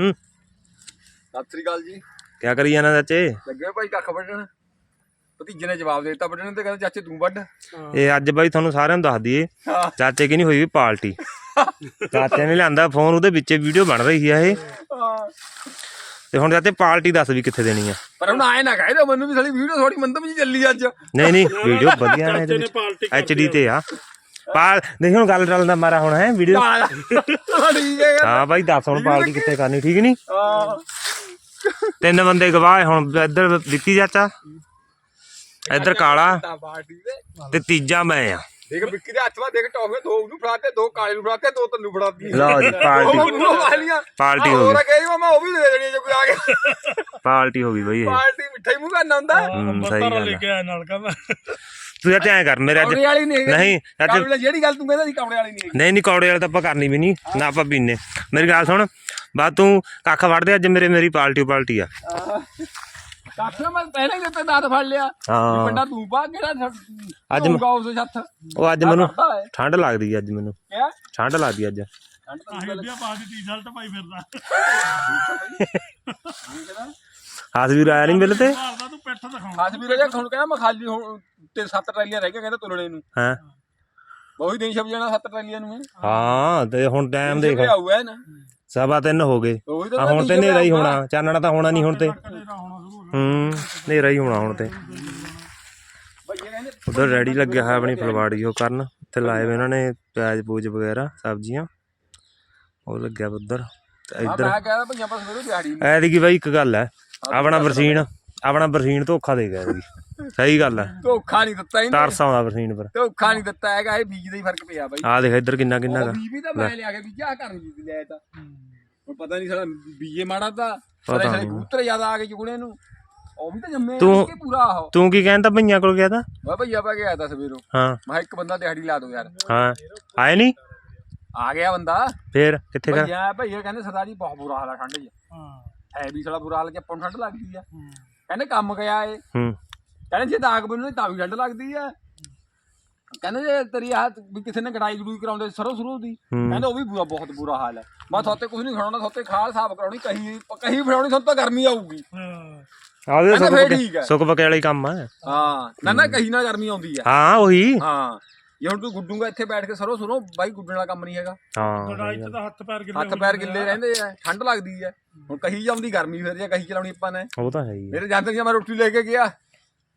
ਹੂੰ। ਸਤਿ ਸ੍ਰੀ ਅਕਾਲ ਜੀ। ਕਿਆ ਕਰੀ ਜਾਣਾ ਚਾਚੇ? ਲੱਗੇ ਭਾਈ ਕੱਖ ਵੱਢਣ। ਭਤੀਜੇ ਨੇ ਜਵਾਬ ਦੇ ਦਿੱਤਾ ਵੱਢਣ ਤੇ ਕਹਿੰਦਾ ਚਾਚੇ ਤੂੰ ਵੱਢ। ਇਹ ਅੱਜ ਬਾਈ ਤੁਹਾਨੂੰ ਸਾਰਿਆਂ ਨੂੰ ਦੱਸ ਦਈਏ ਹਾਂ। ਚਾਚੇ ਕੀ ਨਹੀਂ ਹੋਈ ਵੀ ਪਾਰਟੀ? ਚਾਚੇ ਨੇ ਲਿਆਂਦਾ ਫੋਨ ਉਹਦੇ ਵਿੱਚ ਵੀਡੀਓ ਬਣ ਰਹੀ ਆ ਇਹ। ਤੇ ਹੁਣ ਚਾਚੇ ਪਾਰਟੀ ਦੱਸ ਵੀ ਕਿੱਥੇ ਦੇਣੀ ਆ। ਪਰ ਹੁਣ ਆਏ ਨਾ ਕਹੇ ਤੇ ਮੈਨੂੰ ਵੀ ਸਾਲੀ ਵੀਡੀਓ ਥੋੜੀ ਮੰਦਮ ਜੀ ਚੱਲੀ ਅੱਜ। ਨਹੀਂ ਨਹੀਂ ਵੀਡੀਓ ਵਧੀਆ ਨੇ ਇਹਦੇ ਵਿੱਚ। ਪਾਰਟੀ ਐਚਡੀ ਤੇ ਆ। ਪਾਲ ਦੇਖ ਹੁਣ ਗੱਲ ਚੱਲਦਾ ਮਾਰਾ ਹੁਣ ਹੈ ਵੀਡੀਓ? ਠੀਕ ਹੈ ਹਾਂ ਬਾਈ ਦੱਸ ਹੁਣ ਪਾਰਟੀ ਕਿੱਥੇ ਕਰਨੀ ਠੀਕ ਨਹੀਂ? ਹਾਂ। ਤਿੰਨ ਬੰਦੇ ਗਵਾਹ ਹੁਣ ਇੱਧਰ ਵਿੱਕੀ ਚਾਚਾ। ਇੱਧਰ ਕਾਲਾ ਤਾਂ ਤੀਜਾ ਮੈਂ ਆ। ਦੇਖ ਵਿੱਕੀ ਦੇ ਹੱਥ ਵਾ ਦੇਖ ਟੌਫੀਆਂ ਦੋ ਉਹਨੂੰ ਫੜਾਤੇ ਦੋ ਕਾਲੇ ਨੂੰ ਫੜਾਤੇ ਦੋ ਤੈਨੂੰ ਫੜਾਤੀ। ਲਓ ਜੀ ਪਾਰਟੀ ਹੋ ਹੋਰ ਗਈ ਕਹੀ ਮੈਂ ਉਹ ਵੀ ਦੇ ਦੇਣੀ ਜੇ ਕੋਈ ਆ ਗਿਆ। ਪਾਰਟੀ ਹੋ ਗਈ ਬਈ ਇਹ। ਪਾਰਟੀ ਮਿੱਠਾ ਹੀ ਮੂੰਹ ਕਰਨਾ ਹੁੰਦਾ। ਹੂੰ, ਸਹੀ ਗੱਲ ਲੈ ਆ। ਕੇ ਆਇਆ ਨਾਲ ਕਹਿੰਦਾ ਤੂੰ ਚਾਚਾ ਐਂ ਕਰ ਮੇਰੇ ਅੱਜ ਵਾਲੀ ਨਹੀਂ ਹੈਗੀ ਨਹੀਂ ਚਾਚਾ ਕਮਰੇ ਜਿਹੜੀ ਗੱਲ ਤੂੰ ਕਹਿੰਦਾ ਸੀ ਕਮਰੇ ਵਾਲੀ ਨਹੀਂ ਹੈਗੀ। ਨਹੀਂ ਨਹੀਂ ਕੌੜੇ ਵਾਲੇ ਤਾਂ ਆਪਾਂ ਕਰਨੀ ਵੀ ਨਹੀਂ ਨਾ ਆਪਾਂ ਪੀਨੇ ਮੇਰੀ ਗੱਲ ਸੁਣ ਬਾ ਤੂੰ ਕੱਖ ਵੜਦੇ ਅੱਜ ਮੇਰੇ ਮੇਰੀ ਪਾਰਟੀ ਪਾਰਟੀ ਆ। ਕਾਖੇ ਮੈਂ ਪਹਿਲਾਂ ਹੀ ਦਿੱਤਾ ਦਾਤ ਫੜ ਲਿਆ। ਹਾਂ। ਵੱਡਾ ਤੂੰ ਪਾ ਕਿਹੜਾ ਅੱਜ ਮੈਂ- ਗਾ ਉਸ ਛੱਤ। ਉਹ ਅੱਜ ਮੈਨੂੰ ਠੰਡ ਲੱਗਦੀ ਅੱਜ ਮੈਨੂੰ। ਕਿਆ? ਠੰਡ ਲੱਗਦੀ ਅੱਜ। ਠੰਡ ਤਾਂ ਆਹੀ ਉਹਦੀਆਂ ਪਾ ਦੀ ਟੀ-ਸ਼ਰਟ ਪਾਈ ਫਿਰਦਾ। ਹਾਸ ਵੀਰ ਆਇਆ ਨਹੀਂ ਮਿਲ ਤੇ? ਭਾਰਦਾ ਤੂੰ ਪਿੱਠ ਦਿਖਾਉਣਾ। ਖਾਸ ਵੀਰੇ ਜੀ ਹੁਣ ਕਹਿੰਦਾ ਮੈਂ ਖਾਲੀ ਹੁਣ ਤੇ ਸੱਤ ਟਰਾਲੀਆਂ ਰਹਿ ਗਈਆਂ ਕਹਿੰਦਾ ਤੁਲਣੇ ਨੂੰ। ਹਾਂ? ਉਹੀ ਦਿਨ ਛਪ ਜਾਣਾ ਸੱਤ ਟਰਾਲੀਆਂ ਨੂੰ ਹਾਂ ਤੇ ਹੁਣ ਟਾਈਮ ਦੇਖ। ਆਊਗਾ ਨਾ। ਸਵਾ ਤਿੰਨ ਹੋ ਗਏ। ਉਹੀ ਆ ਹੁਣ ਤੇ ਹਨੇਰਾ ਹੀ ਹੋਣਾ। ਚਾਨਣਾ ਤਾਂ ਹੋਣਾ ਨਹੀਂ ਹੁਣ ਤੇ। ਕਨੇਰਾ ਹੋਣਾ ਸ਼ੁਰੂ ਹੋ ਹੂੰ ਹਨੇਰਾ ਹੀ ਹੋਣਾ ਹੁਣ ਤੇ। ਕਹਿੰਦੇ ਉਧਰ ਰੈਡੀ ਲੱਗਿਆ ਹੋਇਆ ਆਪਣੀ ਫਲਵਾੜੀ ਉਹ ਕਰਨ। ਤੇ ਲਾਏ ਵੇ ਇਹਨਾਂ ਨੇ ਪਿਆਜ਼ ਪੂਜ ਵਗੈਰਾ ਸਬਜ਼ੀਆਂ। ਉਹ ਲੱਗਿਆ ਵਾ ਉੱਧਰ। ਤੇ ਮੈਂ ਇੱਧਰ। ਕਹਿੰਦਾ ਭਈਆ ਬਸ ਮੇਰੇ ਦਿਹਾੜੀ ਐਤਕੀ ਬਾਈ ਇੱਕ ਗੱਲ ਹੈ। ਆਪਣਾ ਬਰਸੀਨ ਆਪਣਾ ਬਰਸੀਨ ਧੋਖਾ ਦੇ ਗਿਆ ਐਤਕੀ ਸਹੀ ਗੱਲ ਹੈ ਧੋਖਾ ਨਹੀਂ ਦਿੱਤਾ ਇਹਨੇ। ਤਰਸ ਆਉਂਦਾ ਬਰਸੀਨ ਪਰ। ਧੋਖਾ ਨਹੀਂ ਦਿੱਤਾ ਹੈਗਾ ਇਹ ਬੀਜ ਦਾ ਹੀ ਫ਼ਰਕ ਪਿਆ ਬਾਈ। ਆਹ ਦੇਖ ਇੱਧਰ ਕਿੰਨਾ ਕਿੰਨਾ ਗਾ ਬੀਜ ਵੀ ਤਾਂ ਮੈਂ ਲਿਆ ਕੇ ਬੀਜਾ ਘਰ ਨੂੰ ਬੀਜ ਲਿਆ ਤਾਂ। ਹੁਣ ਪਤਾ ਨਹੀਂ ਸਾਲਾ ਬੀਜੇ ਮਾੜਾ ਤਾਂ ਸਾਲੇ ਨਹੀਂ। ਕਬੂਤਰ ਜ਼ਿਆਦਾ ਆ ਗਏ ਚੁਗਣੇ ਨੂੰ। ਉਹ ਵੀ ਤਾਂ ਜੰਮੇ ਤੂੰ- ਕਿ ਪੂਰਾ ਆਹੋ ਤੂੰ ਕੀ ਕਹਿੰਦਾ ਭਈਆਂ ਕੋਲ ਗਿਆ ਤਾਂ? ਵਾ ਭਈਆ ਪਾ ਕੇ ਆਇਆ ਤਾਂ ਸਵੇਰੋਂ। ਹਾਂ। ਮੈਂ ਇੱਕ ਬੰਦਾ ਦਿਹਾੜੀ ਲਾ ਦੋ ਯਾਰ। ਹਾਂ। ਆਏ ਨਹੀਂ? ਆ ਗਿਆ ਬੰਦਾ। ਫੇਰ ਕਿੱਥੇ ਕਰ ਭਈਆ ਭਈਆ ਕਹਿੰਦੇ ਸਰਦਾਰ ਜੀ ਬਹੁਤ ਬੁਰਾ ਹਾਲ ਆ ਠੰਡ 'ਚ। ਹਾਂ। ਹੈ ਵੀ ਸਾਲਾ ਬੁਰਾ ਹਾਲ ਕਿ ਆਪਾਂ ਨੂੰ ਠੰਡ ਲੱਗਦੀ ਆ। ਕਹਿੰਦੇ ਕੰਮ ਗਿਆ ਏ। ਹੂੰ। ਕਹਿੰਦੇ ਜੇ ਦਾਗ ਬੰਨੂ ਤਾਂ ਵੀ ਠੰਡ ਲੱਗਦੀ ਆ। ਕਹਿੰਦੇ ਜੇ ਤੇਰੀ ਆ ਵੀ ਕਿਸੇ ਨੇ ਗੜਾਈ ਗੜੂਈ ਕਰਾਉਂਦੇ ਸਰੋਂ ਸਰੋਂ ਦੀ। ਕਹਿੰਦੇ ਉਹ ਵੀ ਬੁਰਾ ਬਹੁਤ ਬੁਰਾ ਹਾਲ ਹੈ ਮੈਂ ਥੋਤੇ ਕੁਝ ਨਹੀਂ ਖਾਣਾ ਥੋਤੇ ਖਾਲ ਸਾਫ਼ ਕਰਾਉਣੀ ਕਹੀ ਕਹੀ ਫੜਾਉਣੀ ਤੁਹਾਨੂੰ ਤਾਂ ਗਰਮੀ ਆਊਗੀ। ਹਾਂ। ਆਹ ਦੇ ਕਹਿੰਦਾ ਸੁੱਕ ਪਕੇ ਵਾਲਾ ਕੰਮ ਆ। ਹਾਂ। ਨਾ ਨਾ ਕਹੀ ਨਾ ਗਰਮੀ ਆਉਂਦੀ ਆ। ਹਾਂ ਉਹੀ। ਹਾਂ। ਜੇ ਹੁਣ ਤੂੰ ਗੁੱਡੂਗਾ ਇੱਥੇ ਬੈਠ ਕੇ ਸਰੋਂ ਸਰੋਂ ਬਾਈ ਗੁੱਡਣ ਵਾਲਾ ਕੰਮ ਨਹੀਂ ਹੈਗਾ। ਹਾਂ ਚ ਤਾਂ ਹੱਥ ਪੈਰ ਗਿੱਲੇ ਹੱਥ ਪੈਰ ਗਿੱਲੇ ਰਹਿੰਦੇ ਆ ਠੰਡ ਲੱਗਦੀ ਆ। ਹੁਣ ਕਹੀ ਜਾਂਦੀ ਗਰਮੀ ਫਿਰ ਜੇ ਕਹੀ ਚਲਾਉਣੀ ਆਪਾਂ ਨੇ। ਉਹ ਤਾਂ ਹੈ ਹੀ। ਮੇਰੇ ਜਾਂਦੇ ਜੀ ਮੈਂ ਰੋਟੀ ਲੈ ਕੇ ਗਿਆ।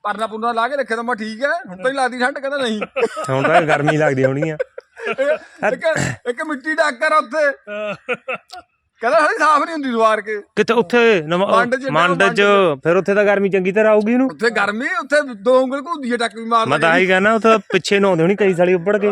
ਪਰਨਾ ਪੁਰਨਾ ਲਾ ਕੇ ਰੱਖਿਆ ਤਾਂ ਮੈਂ ਠੀਕ ਹੈ ਹੁਣ ਤਾਂ ਹੀ ਲੱਗਦੀ ਠੰਡ ਕਹਿੰਦਾ ਨਹੀਂ। ਹੁਣ ਤਾਂ ਗਰਮੀ ਲੱਗਦੀ ਹੋਣੀ ਆ। ਇੱਕ ਇੱਕ ਮਿੱਟੀ ਡਾਕਰ ਉੱਥੇ। ਕਹਿੰਦਾ ਹਲੇ ਸਾਫ਼ ਨਹੀਂ ਹੁੰਦੀ ਦੁਆਰ ਕੇ। ਕਿੱਥੇ ਉੱਥੇ ਨਵਾਂ- ਮੰਡ 'ਚ ਮੰਡ ਮੰਡ 'ਚ ਫਿਰ ਉੱਥੇ ਤਾਂ ਗਰਮੀ ਚੰਗੀ ਤਰ੍ਹਾਂ ਆਊਗੀ ਉਹਨੂੰ। ਉੱਥੇ ਗਰਮੀ ਉੱਥੇ ਦੋ ਉਂਗਲ ਘੁੰਦੀ ਹੈ ਟੱਕ ਵੀ ਮਾਰਦਾ ਮੈਂ ਤਾਂ ਆਹੀ ਕਹਿਣਾ ਉੱਥੇ ਪਿੱਛੇ ਨੂੰ ਆਉਂਦੇ ਹੋਣੀ ਕਈ ਸਾਲੀ ਉੱਪੜ ਕੇ।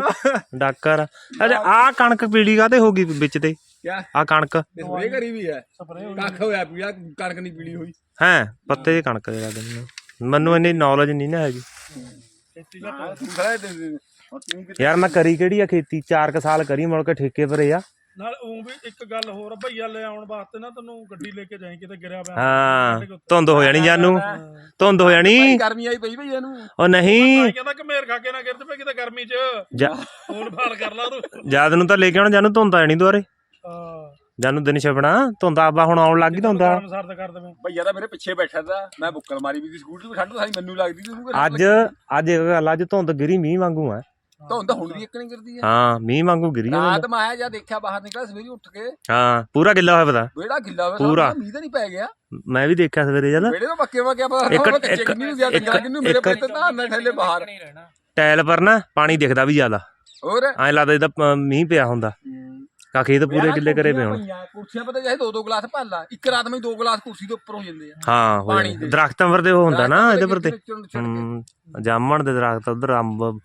ਡਾਕਰ। ਅੱਛਾ ਆ ਕਣਕ ਪੀਲੀ ਕਾਤੇ ਹੋ ਗਈ ਵਿੱਚ ਤੇ? ਕਿਆ? ਆ ਕਣਕ। ਸਪਰੇ ਕਰੀ ਵੀ ਹੈ। ਸਪਰੇ ਕੱਖ ਹੋਇਆ ਪੀਆ ਕਣਕ ਨਹੀਂ ਪੀਲੀ ਹੋਈ। ਹੈ ਪੱਤੇ ਦੀ ਕਣਕ ਦੇ ਲੱਗਦੇ ਮੈਨੂੰ ਮੈਨੂੰ ਇੰਨੀ ਨੌਲੇਜ ਨਹੀਂ ਨਾ ਹੈਗੀ। ਤੂੰ ਖੜਾ ਤੂੰ ਕਿਤੇ ਯਾਰ ਮੈਂ ਕਰੀ ਕਿਹੜੀ ਆ ਖੇਤੀ? 4 ਕ ਸਾਲ ਕਰੀ ਮੁੜ ਕੇ ਠੇਕੇ ਭਰੇ ਆ। ਨਾਲ ਉਹ ਵੀ ਇੱਕ ਗੱਲ ਹੋਰ ਆ, ਭਈਆ ਲੈ ਆਉਣ ਵਾਸਤੇ ਨਾ ਤੈਨੂੰ ਗੱਡੀ ਲੈ ਕੇ ਜਾਈਂ ਕਿਤੇ ਗਿਰਿਆ ਪਿਆ। ਹਾਂ ਧੁੰਦ ਹੋ ਜਾਣੀ ਜਾਨੂੰ। ਧੁੰਦ ਹੋ ਜਾਣੀ। ਗਰਮੀ ਆਈ ਪਈ ਭਈ ਇਹਨੂੰ ਉਹ ਨਹੀਂ। ਭਾਈ ਕਹਿੰਦਾ ਕਿ ਮੇਰ ਖਾ ਕੇ ਨਾ ਗਿਰਦੇ ਪਏ ਕਿਤੇ ਗਰਮੀ 'ਚ। ਜਾ- ਫੋਨ ਫਾਲ ਕਰ ਲਾ ਤੂੰ। ਜਦ ਨੂੰ ਤਾਂ ਲੈ ਕੇ ਆਉਣਾ ਜਾਨੂੰ ਧੁੰਦ ਆ ਜਾਣੀ ਦੁਆਰੇ ਹਾਂ। ਜਾਨੂੰ ਦਿਨ ਛਪਣਾ ਧੁੰਦ ਆਬਾ ਹੁਣ ਆਉਣ ਲੱਗ ਗਈ ਧੁੰਦ ਆ। ਸਰਦ ਕਰ ਦੇਵੇਂ। ਭਈਆ ਤਾਂ ਮੇਰੇ ਪਿੱਛੇ ਬੈਠਾ ਤਾ ਮੈਂ ਬੁੱਕਲ ਮਾਰੀ ਵੀ ਸੀ ਸਕੂਟਰ ਵੀ ਠੰਡ ਸਾਰੀ ਮੈਨੂੰ ਲੱਗਦੀ ਸੀ ਉਹਨੂੰ ਅੱਜ ਅੱਜ ਇੱਕ ਗੱਲ ਅੱਜ ਧੁੰਦ ਗਿਰੀ ਮੀਂਹ ਵਾਂਗੂ ਆ। ਧੁੰਦ ਹੁਣ ਵੀ ਇੱਕ ਨਹੀਂ ਗਿਰਦੀ ਹੈ ਹਾਂ ਮੀਂਹ ਵਾਂਗੂ ਗਿਰੀ ਆ ਰਾਤ ਮੈਂ ਆਇਆ ਜਾਂ ਦੇਖਿਆ ਬਾਹਰ ਨਿਕਲਿਆ ਸਵੇਰੇ ਉੱਠ ਕੇ। ਹਾਂ ਪੂਰਾ ਗਿੱਲਾ ਹੋਇਆ ਪਤਾ। ਵਿਹੜਾ ਗਿੱਲਾ ਹੋਇਆ ਪੂਰਾ। ਸਾਰਾ ਮੀਂਹ ਤਾਂ ਨਹੀਂ ਪੈ ਗਿਆ। ਮੈਂ ਵੀ ਦੇਖਿਆ ਸਵੇਰੇ ਜਦ ਵਿਹੜੇ ਤੋਂ ਪੱਕੇ ਵਾ ਪਤਾ ਇੱਕ- ਇੱਕ- ਕਿੰਨੀ ਨੂੰ ਗਿਆ ਇੱਕ- ਕਿੰਨੂੰ ਮੇਰੇ ਇੱਕ- ਪੈਰ ਤੇ ਨਾ ਠੇਲੇ ਬਾਹਰ। ਟਾਇਲ ਪਰ ਨਾ ਪਾਣੀ ਦਿਖਦਾ ਵੀ ਜ਼ਿਆਦਾ। ਹੋਰ? ਐਂ ਲੱਗਦਾ ਜਿੱਦਾਂ ਪ- ਮੀਂਹ ਪਿਆ ਹੁੰਦਾ। ਕਾ ਖੇਤ ਪੂਰੇ ਗਿੱਲੇ ਕਰੇ ਪਏ ਹੁਣ। ਪਈਆਂ, ਕੁਰਸੀਆਂ ਪਤਾ ਚਾਹੇ ਦੋ ਦੋ ਗਲਾਸ ਭਰ ਲਾ। ਇੱਕ ਰਾਤ ਵਿੱਚ ਦੋ ਗਲਾਸ ਕੁਰਸੀ ਦੇ ਉੱਪਰ ਹੋ ਜਾਂਦੇ ਆ। ਹਾਂ ਹੋ ਪਾਣੀ ਜਾਂਦਾ। ਦੇ। ਦਰਖਤਾਂ ਤੇ ਉਹ ਹੁੰਦਾ ਨਾ ਇਹਦੇ ਪਰ ਤੇ। ਹੂੰ ਜਾਮਣ ਦੇ ਦਰਖਤ ਉਧਰ ਅੰਬ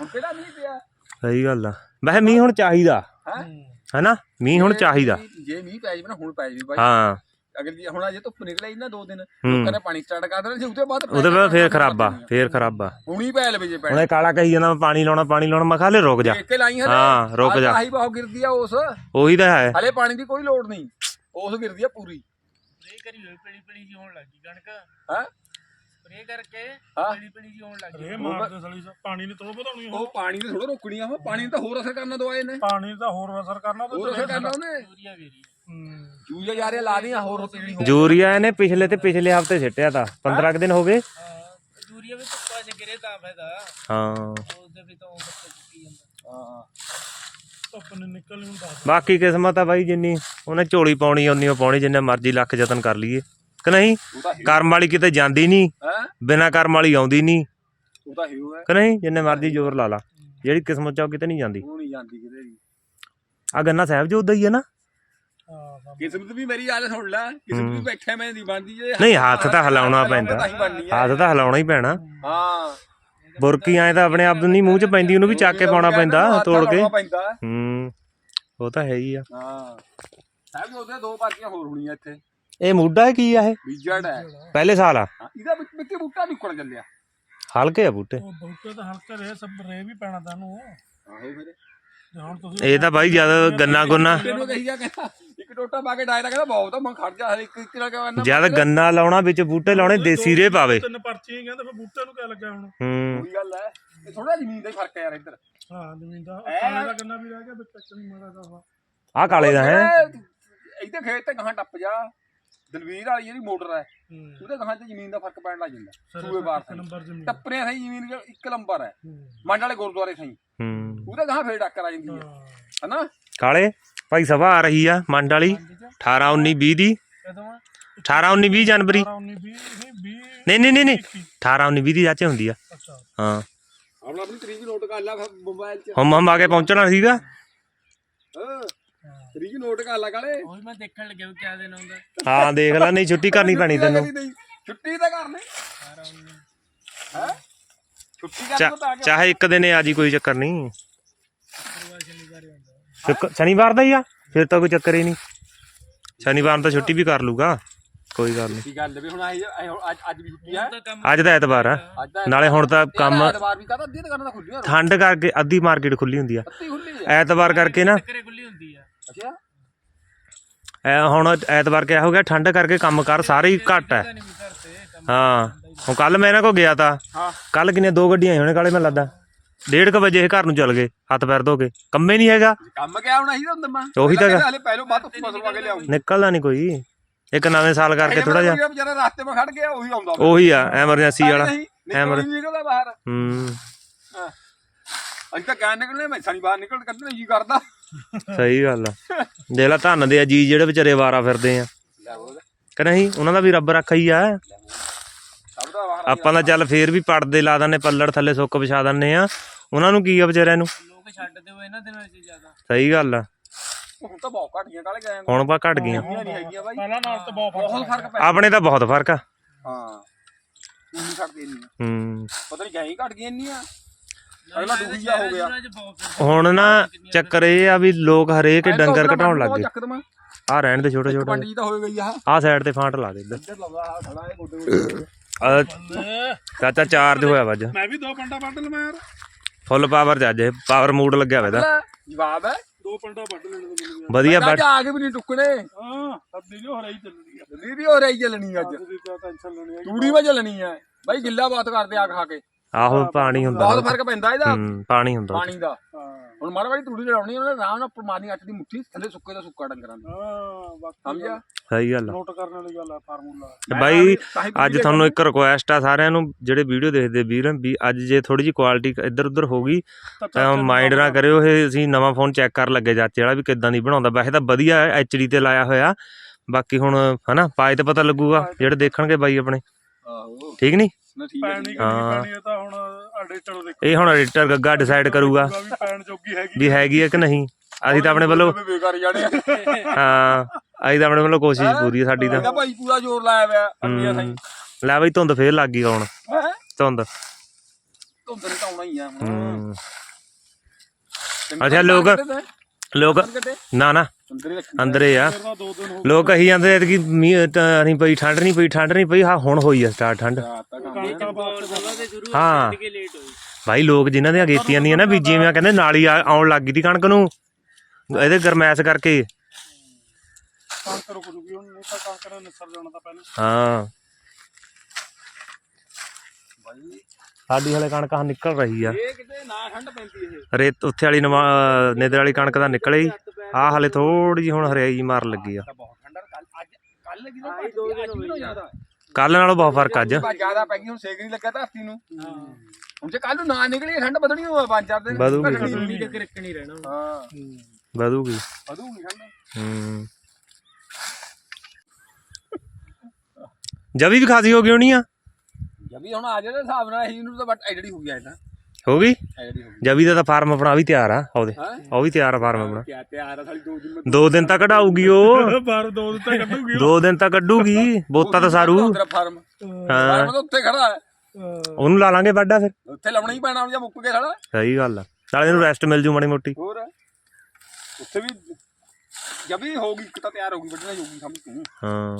ਹੁਣ ਕਿਹੜਾ ਨਹੀਂ ਪਿਆ? ਸਹੀ ਗੱਲ ਆ। ਵੈਸੇ ਮੀਂਹ ਹੁਣ ਚਾਹੀਦਾ। ਹੈ? ਹੈਨਾ? ਮੀਂਹ ਹੁਣ ਚਾਹੀਦਾ। ਜੇ ਮੀਂਹ ਪੈ ਜਾਵੇ ਨਾ ਹੁਣ ਪੈ ਜਾਵੇ ਬਾਈ। ਹਾਂ। ਅਗਰ ਜੇ ਹੁਣ ਅਜੇ ਧੁੱਪ ਨਿਕਲੇ ਨਾ ਦੋ ਦਿਨ। ਲੋਕਾਂ ਨੇ ਪਾਣੀ ਸਟਾਰਟ ਕਰ ਦੇਣਾ ਜੇ ਉਹਦੇ ਬਾਅਦ ਉਹਦੇ ਬਾਅਦ ਫੇਰ ਖਰਾਬਾ ਫੇਰ ਖਰਾਬਾ ਹੁਣੀ ਪੈ ਲਵੇ ਜੇ ਪੈ ਹੁਣ ਇਹ ਕਾਲਾ ਕਹੀ ਜਾਂਦਾ ਮੈਂ ਪਾਣੀ ਲਾਉਣਾ ਪਾਣੀ ਲਾਉਣਾ ਮੈਂ ਹਲੇ ਰੁਕ ਜਾ। ਹਾਂ, ਰੁਕ ਜਾ। ਆਹੀ ਬਹੁਤ ਗਿਰਦੀ ਆ ਉਸ। ਉਹੀ ਤਾਂ ਹੈ। ਹਲੇ ਪਾਣੀ ਦੀ ਕੋਈ ਲੋੜ ਨਹੀਂ। ਉਸ ਗਿਰਦੀ ਆ ਪੂਰੀ। ਸਪਰੇ ਕਰੀ ਹੋਈ ਪੀਲੀ ਪੀਲੀ ਜੀ ਹੋਣ ਲੱਗੀ ਕਣਕ। ਹੈ? ਸਪਰੇ ਕਰਕੇ ਹਾਂ। ਪੀਲੀ ਪੀਲੀ ਜੀ ਹੋਣ ਲੱਗੀ ਰੇ ਮਾਰਦੇ ਸਲੀ ਪਾਣੀ ਨੇ ਤੋਂ ਵਧਾਉਣੀ ਉਹ ਪਾਣੀ ਨੇ ਥੋੜਾ ਰੋਕਣੀ ਆ ਉਹ ਪਾਣੀ ਨੇ ਤਾਂ ਹੋਰ ਅਸਰ ਕਰਨਾ ਦਵਾਏ ਨੇ। ਪਾਣੀ ਦਾ ਹੋਰ ਅਸਰ ਕਰਨਾ ਹੋਰ ਅਸਰ ਕਰਨਾ ਉਹਨੇ। ਯੂਰੀਆ ਵੇਰੀ ਹੂੰ। ਜੂਰੀਆ ਜਾ ਰਿਹਾ ਲਾ ਦੀਆਂ ਹੋਰ ਰੋਟੀ ਨਹੀਂ ਯੂਰੀਆ ਇਹਨੇ ਪਿਛਲੇ ਤੇ ਪਿਛਲੇ ਹਫ਼ਤੇ ਸਿੱਟਿਆ ਤਾਂ 15 ਕੁ ਦਿਨ ਹੋ ਗਏ। ਯੂਰੀਆ ਵੀ ਧੁੱਪਾਂ 'ਚ ਗਿਰੇ ਤਾਂ ਫਾਇਦਾ। ਹਾਂ। ਉਹਦੇ ਵੀ ਤਾਂ ਉਹ ਬੱਚੇ ਚੁੱਕੀ ਜਾਂਦਾ। ਹਾਂ ਧੁੱਪ ਨੇ ਨਿਕਲ ਨੂੰ ਦੱਸ ਬਾਕੀ ਕਿਸਮਤ ਆ ਬਾਈ ਜਿੰਨੀ ਉਹਨੇ ਝੋਲੀ ਪਾਉਣੀ ਓਨੀ ਓ ਪਾਉਣੀ ਜਿੰਨੇ ਮਰਜ਼ੀ ਲੱਖ ਯਤਨ ਕਰ ਲਈਏ। ਕਿ ਨਹੀਂ? ਤਾਂ ਕਰਮ ਵਾਲੀ ਕਿਤੇ ਜਾਂਦੀ ਨਹੀਂ ਹੈ? ਬਿਨਾ ਕਰਮ ਵਾਲੀ ਆਉਂਦੀ ਨਹੀਂ। ਉਹ ਤਾਂ ਹਿਊ ਹੈ ਕਿ ਨਹੀਂ? ਜਿੰਨੇ ਮਰਜ਼ੀ ਜ਼ੋਰ ਲਾ ਲਾ। ਜਿਹੜੀ ਕਿਸਮਤ ਚ ਆ ਉਹ ਕਿਤੇ ਨਹੀਂ ਜਾਂਦੀ। ਉਹ ਨਹੀਂ ਜਾਂਦੀ ਕਿਤੇ ਵੀ। ਆ ਗੰਨਾ ਸਾਹਿਬ ਜੋ ਉਦਾਂ ਹੀ ਹੈ ਨਾ। ਕਿਸਮਤ ਵੀ ਮੇਰੀ ਆਲੇ ਸੁਣ ਲੈ। ਕਿਸਮਤ ਵੀ ਬੈਠਾ ਮੈਂ ਨਹੀਂ ਬਣਦੀ ਜੇ। ਨਹੀਂ ਹੱਥ ਤਾਂ ਹਿਲਾਉਣਾ ਪੈਂਦਾ ਤਾਂ ਹੀ ਬਣਨੀ ਹੈ ਹੱਥ ਤਾਂ ਹਿਲਾਉਣਾ ਹੀ ਪੈਣਾ। ਹਾਂ। ਬੁਰਕੀ ਐ ਤਾਂ ਆਪਣੇ ਆਪ ਨੂੰ ਨਹੀਂ ਮੂੰਹ ਚ ਪੈਂਦੀ ਉਹਨੂੰ ਵੀ ਚੱਕ ਕੇ ਪਾਉਣਾ ਪੈਂਦਾ ਹੱਥ ਤੋੜ ਕੇ। ਲਾਉਣਾ ਪੈਂਦਾ। ਹੂੰ ਉਹ ਤਾਂ ਹੈ ਹੀ ਆ। ਹਾਂ। ਸਾਹਿਬ ਉਹਦੇ ਦੋ ਪਾਰਟੀਆਂ ਹੋਰ ਹੋਣੀਆਂ ਇੱਥੇ। ਇਹ ਮੁੱਢਾ ਹੈ ਕੀ ਆ ਇਹ? ਬੀਜੜ ਹੈ। ਪਹਿਲੇ ਸਾਲ ਆ। ਹਾਂ, ਇਹਦਾ ਵਿੱਚ ਮਿੱਟੀ ਬੂਟਾ ਨਿਕਲ ਚੱਲਿਆ ਹਲਕੇ ਆ ਬੂਟੇ। ਉਹ ਬੂਟੇ ਤਾਂ ਹਲਕੇ ਰੇ ਸਭ ਰੇ ਵੀ ਪੈਣਾ ਤੈਨੂੰ ਆਹੋ ਫਿਰ। ਜੇ ਹੁਣ ਤੁਸੀਂ ਇਹ ਤਾਂ ਬਾਈ ਜਦ ਗੰਨਾ ਗੁੰਨਾ। ਤੈਨੂੰ ਕਹੀਆ ਕਹਿੰਦਾ ਇੱਕ ਟੋਟਾ ਪਾ ਕੇ ਡਾਇਰਾ ਕਹਿੰਦਾ ਬਹੁਤ ਆ ਮੈਂ ਖੜ ਜਾ ਹਲੇ ਇੱਕ ਇੱਕ ਨਾਲ ਕਹਿੰਦਾ ਜਦ ਗੰਨਾ ਲਾਉਣਾ ਵਿੱਚ ਬੂਟੇ ਲਾਉਣੇ ਦੇਸੀ ਰੇ ਪਾਵੇ। ਤਿੰਨ ਪਰਚੀਆਂ ਕਹਿੰਦੇ ਫਿਰ ਬੂਟੇ ਨੂੰ ਕਿਆ ਲੱਗਾ ਹੁਣ? ਹੂੰ। ਉਹੀ ਗੱਲ ਹੈ। ਇਹ ਥੋੜਾ ਜ਼ਮੀਨ ਦਾ ਹੀ ਫ਼ਰਕ ਹੈ ਯਾਰ ਇੱਧਰ। ਹਾਂ ਜ਼ਮੀਨ ਦਾ ਐ। ਕਾਲੇ ਦਾ ਗੰਨਾ ਵੀ ਰਹਿ ਗਿਆ ਵਿੱਚ ਚੱਕ ਨਹੀਂ ਮਾਰਾ ਦਾ ਆ। ਕਾਲੇ ਦਾ ਹੈ। ਇੱਥੇ ਖੇਤ ਤੇ ਗਾਂ ਟੱਪ ਜਾ। ਦਲਵੀਰ ਵਾਲੀ ਜਿਹੜੀ ਮੋਟਰ ਹੈ ਉਹਦੇ ਗਾਂ ਤੇ ਜ਼ਮੀਨ ਦਾ ਫ਼ਰਕ ਪੈਣ ਲੱਗ ਜਾਂਦਾ ਸੂਏ ਬਾਰ ਜ਼ਮੀਨ। ਟੱਪਰੇ ਸਹੀ ਜ਼ਮੀਨ ਇੱਕ ਨੰਬਰ ਹੈ। ਮੰਡ ਵਾਲੇ ਗੁਰਦੁਆਰੇ ਸਹੀ ਉਹਦੇ ਗਾਂ ਫੇਰ ਟੱਕਰ ਆ ਜਾਂਦੀ ਹੈ ਹਨਾ? ਕਾਲੇ ਭਾਈ ਸਭਾ ਆ ਰਹੀ ਆ ਮੰਡ ਵਾਲੀ 18 19 20 ਦੀ। ਕਦੋਂ ਆ? 18 19 20 ਜਨਵਰੀ। 19 20 ਨਹੀਂ 20 ਨਹੀਂ ਨਹੀਂ ਨਹੀਂ ਨਹੀਂ। 18 19 20 ਦੀ ਚਾਚੇ ਹੁੰਦੀ ਆ। ਹਾਂ। ਆਪਣਾ ਆਪਣੀ ਤਰੀਕ ਨੋਟ ਕਰ ਲੈ ਫਿਰ ਮੋਬਾਈਲ 'ਚ। ਹਮ ਹਮ ਆ ਕੇ ਪਹੁੰਚਣਾ ਸੀਗਾ। ਹਾਂ। ਤਰੀਕ ਨੋਟ ਕਰ ਲੈ ਕਾਲੇ। ਉਹੀ ਮੈਂ ਦੇਖਣ ਲੱਗਿਆ ਵੀ ਕਿਆ ਦਿਨ ਆਉਂਦਾ। ਹਾਂ ਦੇਖ ਲੈ ਨਹੀਂ ਛੁੱਟੀ ਕਰਨੀ ਪੈਣੀ ਤੈਨੂੰ। ਛੁੱਟੀ ਤਾਂ ਕਰਨੀ। ਹੈ? ਛੁੱਟੀ ਚਾ- ਤੋਂ ਤਾਂ ਆ ਕੇ ਚਾਹੇ ਇੱਕ ਦਿਨ ਆ ਜੀ ਕੋਈ ਚੱਕਰ ਨਹੀਂ। ਪਰਿਵਾਰ ਸ਼ਨੀਵਾਰ ਹੀ ਆਉਂਦਾ। ਸ਼ੁੱਕ- ਸ਼ਨੀਵਾਰ ਦਾ ਹੀ ਆ ਫਿਰ ਤਾਂ ਕੋਈ ਚੱਕਰ ਹੀ ਨਹੀਂ। ਸ਼ਨੀਵਾਰ ਨੂੰ ਤਾਂ ਛੁੱਟੀ ਵੀ ਕਰ ਲੂਗਾ ਕੋਈ ਗੱਲ ਨਹੀਂ। ਕੀ ਗੱਲ ਵੀ ਹੁਣ ਆਈ ਅੱਜ ਅੱਜ ਵੀ ਛੁੱਟੀ ਹੈ ਤਾਂ ਕੰਮ ਅੱਜ ਤਾਂ ਐਤਵਾਰ ਆ। ਅੱਜ ਦਾ ਨਾਲੇ ਹੁਣ ਤਾਂ ਕੰਮ ਐਤਵਾਰ ਵੀ ਕਹਦਾ ਅੱਧੀ ਦੁਕਾਨਾਂ ਤਾਂ ਖੁੱਲੀਆਂ ਠੰਡ ਕਰਕੇ ਅੱਧੀ ਮਾਰਕੀਟ ਖੁੱਲੀ ਹੁੰਦੀ ਆ। ਅੱਧੀ ਖੁੱਲੀ ਹੈ ਐਤਵਾਰ ਕਰਕੇ ਨਾ ਘਰੇ ਖੁੱਲੀ ਹੁੰਦੀ ਆ। ਅੱਛਾ ਐ ਹੁਣ ਐਤਵਾਰ ਕਿਆ ਹੋ ਗਿਆ? ਠੰਡ ਕਰਕੇ ਕੰਮ ਕਰ ਸਾਰੇ ਹੀ ਘੱਟ ਹੈ ਹਾਂ ਹੁਣ ਕੱਲ ਮੈਂ ਇਹਨਾਂ ਕੋ ਗਿਆ ਤਾਂ। ਹਾਂ। ਕੱਲ ਕਿੰਨੇ ਦੋ ਗੱਡੀਆਂ ਹੋਣੇ ਕਾਲੇ ਮੈਂ ਲੱਦਾ। ਡੇਢ ਕੁ ਵਜੇ ਇਹ ਘਰ ਨੂੰ ਚਲ ਗਏ ਹੱਥ ਪੈਰ ਧੋ ਕੇ। ਕੰਮੇ ਨਹੀਂ ਹੈਗਾ। ਕੰਮ ਕਿਆ ਹੋਣਾ ਸੀ ਹੁੰਦਾ ਮੈਂ? ਉਹੀ ਤਾਂ। ਹਲੇ ਪਹਿਲੋਂ ਬਾਅਦ ਫਸਲ ਪਾ ਕੇ ਲਿਆਉਂਗਾ ਨਿਕਲਦਾ ਨਹੀਂ ਕੋਈ। ਇੱਕ ਨਵੇਂ ਸਾਲ ਕਰਕੇ ਥੋੜਾ ਜਿਹਾ। ਵਿਚਾਰਾ ਰਾਸਤੇ 'ਤੇ ਖੜ ਗਿਆ ਉਹੀ ਆਉਂਦਾ। ਉਹੀ ਆ ਐਮਰਜੈਂਸੀ ਵਾਲਾ। ਨਹੀਂ ਨਿਕਲਦਾ ਬਾਹਰ। ਹਾਂ। ਅੱਜ ਤਾਂ ਕਹਿ ਨਿਕਲਣੇ ਮੈਂ ਸਨੀ ਬਾਹਰ ਨਿਕਲ ਕੱਢਣੇ ਜੀ ਕਰਦਾ। ਸਹੀ ਗੱਲ ਆ। ਦੇਖ ਲੈ ਧੰਨ ਦੇ ਆ ਜੀ ਜਿਹੜੇ ਵਿਚਾਰੇ ਵਾਰਾ ਫਿਰਦੇ ਆ। ਲੈ ਕਿ ਨਹੀਂ? ਉਹਨਾਂ ਦਾ ਵੀ ਰੱਬ ਰੱਖਾ ਹੀ ਆ। ਸਭ ਦਾ ਆਪਾਂ ਤਾਂ ਚੱਲ ਫੇਰ ਵੀ ਪੜਦੇ ਲਾ ਦਿੰਨੇ ਪੱਲੜ ਥੱਲੇ ਸੁੱਕ ਵਿਛਾ ਦਿੰਨੇ ਆ। ਉਹਨਾਂ ਨੂੰ ਕੀ ਆ ਵਿਚਾਰਿਆਂ ਨੂੰ? ਲੋਕ ਛੱਡਦੇ ਹੋਏ ਇਹਨਾਂ ਦਿਨਾਂ 'ਚ ਜ਼ਿਆਦਾ। ਸਹੀ ਗੱਲ ਆ। ਹੁਣ ਤਾਂ ਬਹੁਤ ਘਟ ਗਈਆਂ ਕਾਲੇ ਗਏ ਹੁਣ ਪਾ ਘਟ ਗਈਆਂ। ਨਹੀਂ ਹੈਗੀਆਂ ਬਾਈ। ਪਹਿਲਾਂ ਨਾਲ ਤਾਂ ਬਹੁਤ ਫ਼ਰਕ ਬਹੁਤ ਫ਼ਰਕ ਪੈ ਆਪਣੇ ਤਾਂ ਬਹੁਤ ਫ਼ਰਕ ਆ। ਹਾਂ। ਨਹੀਂ ਘਟਦੀ ਇੰਨੀ ਹੂੰ। ਪਤਾ ਨਹੀਂ ਗਈ ਘਟ ਗਈਆਂ ਇੰਨੀਆਂ। ਅਗਲਾ ਹੋ ਗਿਆ। ਹੁਣ ਨਾ ਚੱਕਰ ਇਹ ਆ ਵੀ ਲੋਕ ਹਰੇਕ ਡੰਗਰ ਘਟਾਉਣ ਲੱਗ ਗਏ। ਚੱਕ ਦਮਾ ਆ ਰਹਿਣ ਦੇ ਛੋਟੇ ਛੋਟੇ। ਪੰਡ ਜੀ ਤਾਂ ਹੋ ਗਈ ਆ। ਆ ਸਾਈਡ ਤੇ ਫਾਂਟ ਲਾ ਦੇ ਇੱਧਰ। ਇੱਧਰ ਲਾਉਂਦਾ ਆ ਖੜਾ ਹੈ ਗੋਡੇ ਗੋਡੇ ਆਹ ਲੈ, ਚਾਚਾ ਚਾਰਜ ਹੋਇਆ ਵਾ ਅੱਜ। ਮੈਂ ਵੀ ਦੋ ਪੰਡਾ ਵੱਢ ਲਵਾਂ ਯਾਰ। ਫੁੱਲ ਪਾਵਰ ਚ ਅੱਜ। ਪਾਵਰ ਮੂਡ ਲੱਗਿਆ ਵਾ ਇਹਦਾ। ਲੈ, ਜਵਾਬ ਹੈ? ਦੋ ਪੰਡਾ ਵੱਢ ਲੈਣੇ ਮੈਨੂੰ ਵਧੀਆ ਅੱਜ ਬੈਠ। ਆ ਕੇ ਵੀ ਨਹੀਂ ਟੁੱਕਣੇ ਹਾਂ ਅੱਧੀ ਜੋ ਹਰਾਈ ਚੱਲਣੀ ਆ। ਦਿੱਲੀ ਵੀ ਹੋ ਰਹੀ ਚੱਲਣੀ ਅੱਜ। ਤੁਸੀਂ ਤਾਂ ਟੈਨਸ਼ਨ ਲੈਣੀ ਆ। ਤੂੜੀ ਵਾ ਚੱਲਣੀ ਹੈ ਬਾਈ ਗਿੱਲਾ ਬਾਤ ਕਰਦੇ ਆ ਖਾ ਕੇ। ਆਹੋ ਪਾਣੀ ਹੁੰਦਾ ਬਹੁਤ ਫ਼ਰਕ ਪੈਂਦਾ ਇਹਦਾ। ਹੂੰ ਪਾਣੀ ਹੁੰਦਾ ਪਾਣੀ ਦਾ। ਹੁਣ ਮਾੜਾ ਵਾਲੀ ਤੂੜੀ ਲੜਾਉਣੀ ਉਹਨੇ ਆਰਾਮ ਨਾਲ ਪਰਮਾਨੀ ਅੱਟ ਦੀ ਮੁੱਠੀ ਥੱਲੇ ਸੁੱਕੇ ਦਾ ਸੁੱਕਾ ਡੰਗਰਾਂ ਦਾ। ਹਾਂ ਬਾਕੀ ਸਮਝਿਆ? ਸਹੀ ਗੱਲ ਨੋਟ ਕਰਨ ਵਾਲੀ ਗੱਲ ਆ ਫਾਰਮੂਲਾ। ਤੇ ਬਾਈ ਅੱਜ ਤੁਹਾਨੂੰ ਇੱਕ ਰਿਕੁਐਸਟ ਆ ਸਾਰਿਆਂ ਨੂੰ ਜਿਹੜੇ ਵੀਡੀਓ ਦੇਖਦੇ ਵੀਰ ਵੀ ਅੱਜ ਜੇ ਥੋੜੀ ਜੀ ਕੁਆਲਿਟੀ ਇੱਧਰ ਉੱਧਰ ਹੋ ਗਈ ਤਾਂ ਮਾਈਂਡ ਨਾ ਕਰਿਓ ਇਹ ਅਸੀਂ ਨਵਾਂ ਫੋਨ ਚੈੱਕ ਕਰਨ ਲੱਗੇ ਚਾਚੇ ਵਾਲਾ ਵੀ ਕਿੱਦਾਂ ਦੀ ਬਣਾਉਂਦਾ। ਵੈਸੇ ਤਾਂ ਵਧੀਆ ਐਚਡੀ ਤੇ ਲਾਇਆ ਹੋਇਆ। ਬਾਕੀ ਹੁਣ ਹਨਾ ਪਾਏ ਤੇ ਪਤਾ ਲੱਗੂਗਾ ਜਿਹੜੇ ਦੇਖਣਗੇ ਬਾਈ ਆਪਣੇ। ਆਹੋ। ਠੀਕ ਨਹੀਂ ਨਾ ਠੀਕ ਹੈ ਪੈਣੀ ਹਾਂ। ਕਰਨੀ ਪੈਣੀ ਇਹ ਤਾਂ ਹੁਣ ਐਡੀਟਰ ਦੇਖੋ। ਇਹ ਹੁਣ ਐਡੀਟਰ ਗੱਗਾ ਡਿਸਾਈਡ ਕਰੂਗਾ। ਵੀ ਪੈਣ ਜੋਗੀ ਹੈਗੀ। ਵੀ ਹੈਗੀ ਹੈ ਕਿ ਨਹੀਂ? ਅਸੀਂ ਤਾਂ ਆਪਣੇ ਵੱਲੋਂ ਵੀ ਬੇਕਾਰ ਹੀ ਜਾਣੇ ਹਾਂ ਅਸੀਂ ਤਾਂ ਆਪਣੇ ਵੱਲੋਂ ਕੋਸ਼ਿਸ਼ ਪੂਰੀ ਹੈ ਸਾਡੀ ਤਾਂ। ਇਹਦਾ ਭਾਈ ਪੂਰਾ ਜ਼ੋਰ ਲਾਇਆ ਹੋਇਆ ਹੂੰ। ਲੈ ਬਈ ਧੁੰਦ ਫੇਰ ਲੱਗ ਗਈ ਆਉਣ ਹੈ? ਧੁੰਦ। ਧੁੰਦ ਨੇ ਤਾਂ ਆਉਣਾ ਹੀ ਆ ਹੁਣ। ਹੂੰ। ਚੰਗੇ ਅੱਛਾ, ਲੋਕ-? ਲੋਕ ਨਾ ਨਾ। ਅੰਦਰ ਹੀ ਹੀ ਆ। ਹੋ ਲੋਕ ਕਹੀ ਜਾਂਦੇ ਐਤਕੀ ਮੀਂਹ ਤਾਂ ਨਹੀਂ ਪਈ ਠੰਡ ਨਹੀਂ ਪਈ ਠੰਡ ਨਹੀਂ ਪਈ ਹਾਂ ਹੁਣ ਹੋਈ ਆ ਸਟਾਰਟ ਠੰਡ। ਹਾਂ। ਭਾਈ ਲੋਕ ਜਿਨ੍ਹਾਂ ਦੀਆਂ ਗੇਤੀਆਂ ਦੀਆਂ ਨਾ ਬੀਜੀਆਂ ਕਹਿੰਦੇ ਨਾਲੀ ਆਉਣ ਲੱਗ ਗਈ ਦੀ ਕਣਕ ਨੂੰ। ਇਹਦੇ ਗਰਮੈਸ਼ ਕਰਕੇ। ਕਣਕ ਰੁਕ ਜੂਗੀ ਹੁਣ ਨਹੀਂ ਤਾਂ ਕਣਕ ਨੇ ਨਿਸਰ ਜਾਣਾ ਤਾਂ ਪਹਿਲਾਂ ਹਾਂ ਭਾਈ ਸਾਡੀ ਹਲੇ ਕਣਕ ਆਹ ਨਿਕਲ ਰਹੀ ਆ। ਇਹ ਕਿਤੇ ਨਾ ਠੰਡ ਪੈਂਦੀ ਇਹ। ਰੇਤ ਉੱਥੇ ਵਾਲੀ ਨਵਾਂ ਨੇਦਰ ਵਾਲੀ ਕਣਕ ਦਾ ਨਿਕਲੇ ਹੀ। ਆ ਹਲੇ ਥੋੜੀ ਜਿਹੀ ਹੁਣ ਹਰਿਆਈ ਮਾਰ ਲੱਗੀ ਆ। ਤਾਂ ਬਹੁਤ ਠੰਡਾ ਕੱਲ ਅੱਜ ਜ਼ਿਆਦਾ। ਨਾਲੋਂ ਬਹੁਤ ਫ਼ਰਕ ਅੱਜ। ਬਸ ਜ਼ਿਆਦਾ ਪੈ ਗਈ ਹੁਣ ਸੇਕ ਨਹੀਂ ਲੱਗਾ ਧਰਤੀ ਨੂੰ। ਹੁਣ ਜੇ ਕੱਲ ਨੂੰ ਨਾ ਨਿਕਲੀ ਠੰਡ ਵਧਣੀ ਹੋਵੇ ਪੰਜ ਚਾਰ ਦਿਨ। ਵਧੂਗੀ। ਘਟਣੀ ਨਹੀਂ ਨਹੀਂ। ਤੇ ਕਿਰਕਣੀ ਰਹਿਣਾ ਹਾਂ। ਵਧੂਗੀ। ਵਧੂਗੀ ਠੰਡ। ਹੂੰ। ਜਵੀ ਵੀ ਖਾਸੀ ਹੋ ਗਈ ਹੋਣੀ ਆ? ਜਬੀ ਹੁਣ ਆ ਜਿਹੜੇ ਹਿਸਾਬ ਨਾਲ ਹੀ ਨੂੰ ਤਾਂ ਬਟ ਐਡੜੀ ਹੋ ਗਿਆ ਹੋ ਗਈ? ਐਡੜੀ ਹੋ ਗਈ। ਜਵੀ ਦਾ ਤਾਂ ਫਾਰਮ ਆਪਣਾ ਵੀ ਤਿਆਰ ਆ ਉਹਦੇ। ਹਾਂ? ਉਹ ਵੀ ਤਿਆਰ ਆ ਫਾਰਮ ਆਪਣਾ। ਕਿਆ ਤਿਆਰ ਆ ਸਾਲੀ ਦੋ ਦਿਨ ਮੈਂ ਦੋ ਦਿਨ ਤਾਂ ਕਢਾਊਗੀ ਉਹ। ਬਾਰ ਦੋ ਦਿੱਤਾ ਕੱਢੂਗੀ ਦੋ ਦਿਨ ਤਾਂ ਕੱਢੂਗੀ ਬੋਤਾ ਤਾਂ ਸਾਰੂ। ਤੇਰਾ ਫਾਰਮ। ਹਾਂ। ਫਾਰਮ ਤਾਂ ਉੱਥੇ ਖੜਾ ਹੈ। ਉਹਨੂੰ ਲਾ ਲਾਂਗੇ ਵਾਢਾ ਫਿਰ। ਉੱਥੇ ਲਾਉਣਾ ਹੀ ਪੈਣਾ ਹੁਣ ਜਾਂ ਮੁੱਕ ਕੇ ਖੜਾ। ਸਹੀ ਗੱਲ ਆ। ਨਾਲੇ ਇਹਨੂੰ ਰੈਸਟ ਮਿਲ ਜੂ ਮਾੜੀ ਮੋਟੀ। ਹੋਰ? ਉੱਥੇ ਵੀ ਜਬੀ ਹੋਗੀ ਇੱਕ ਤਾਂ ਤਿਆਰ ਹੋਗੀ ਵੱਢਣਾ ਹੋਗੀ ਸਮਝ ਤੂੰ। ਹਾਂ।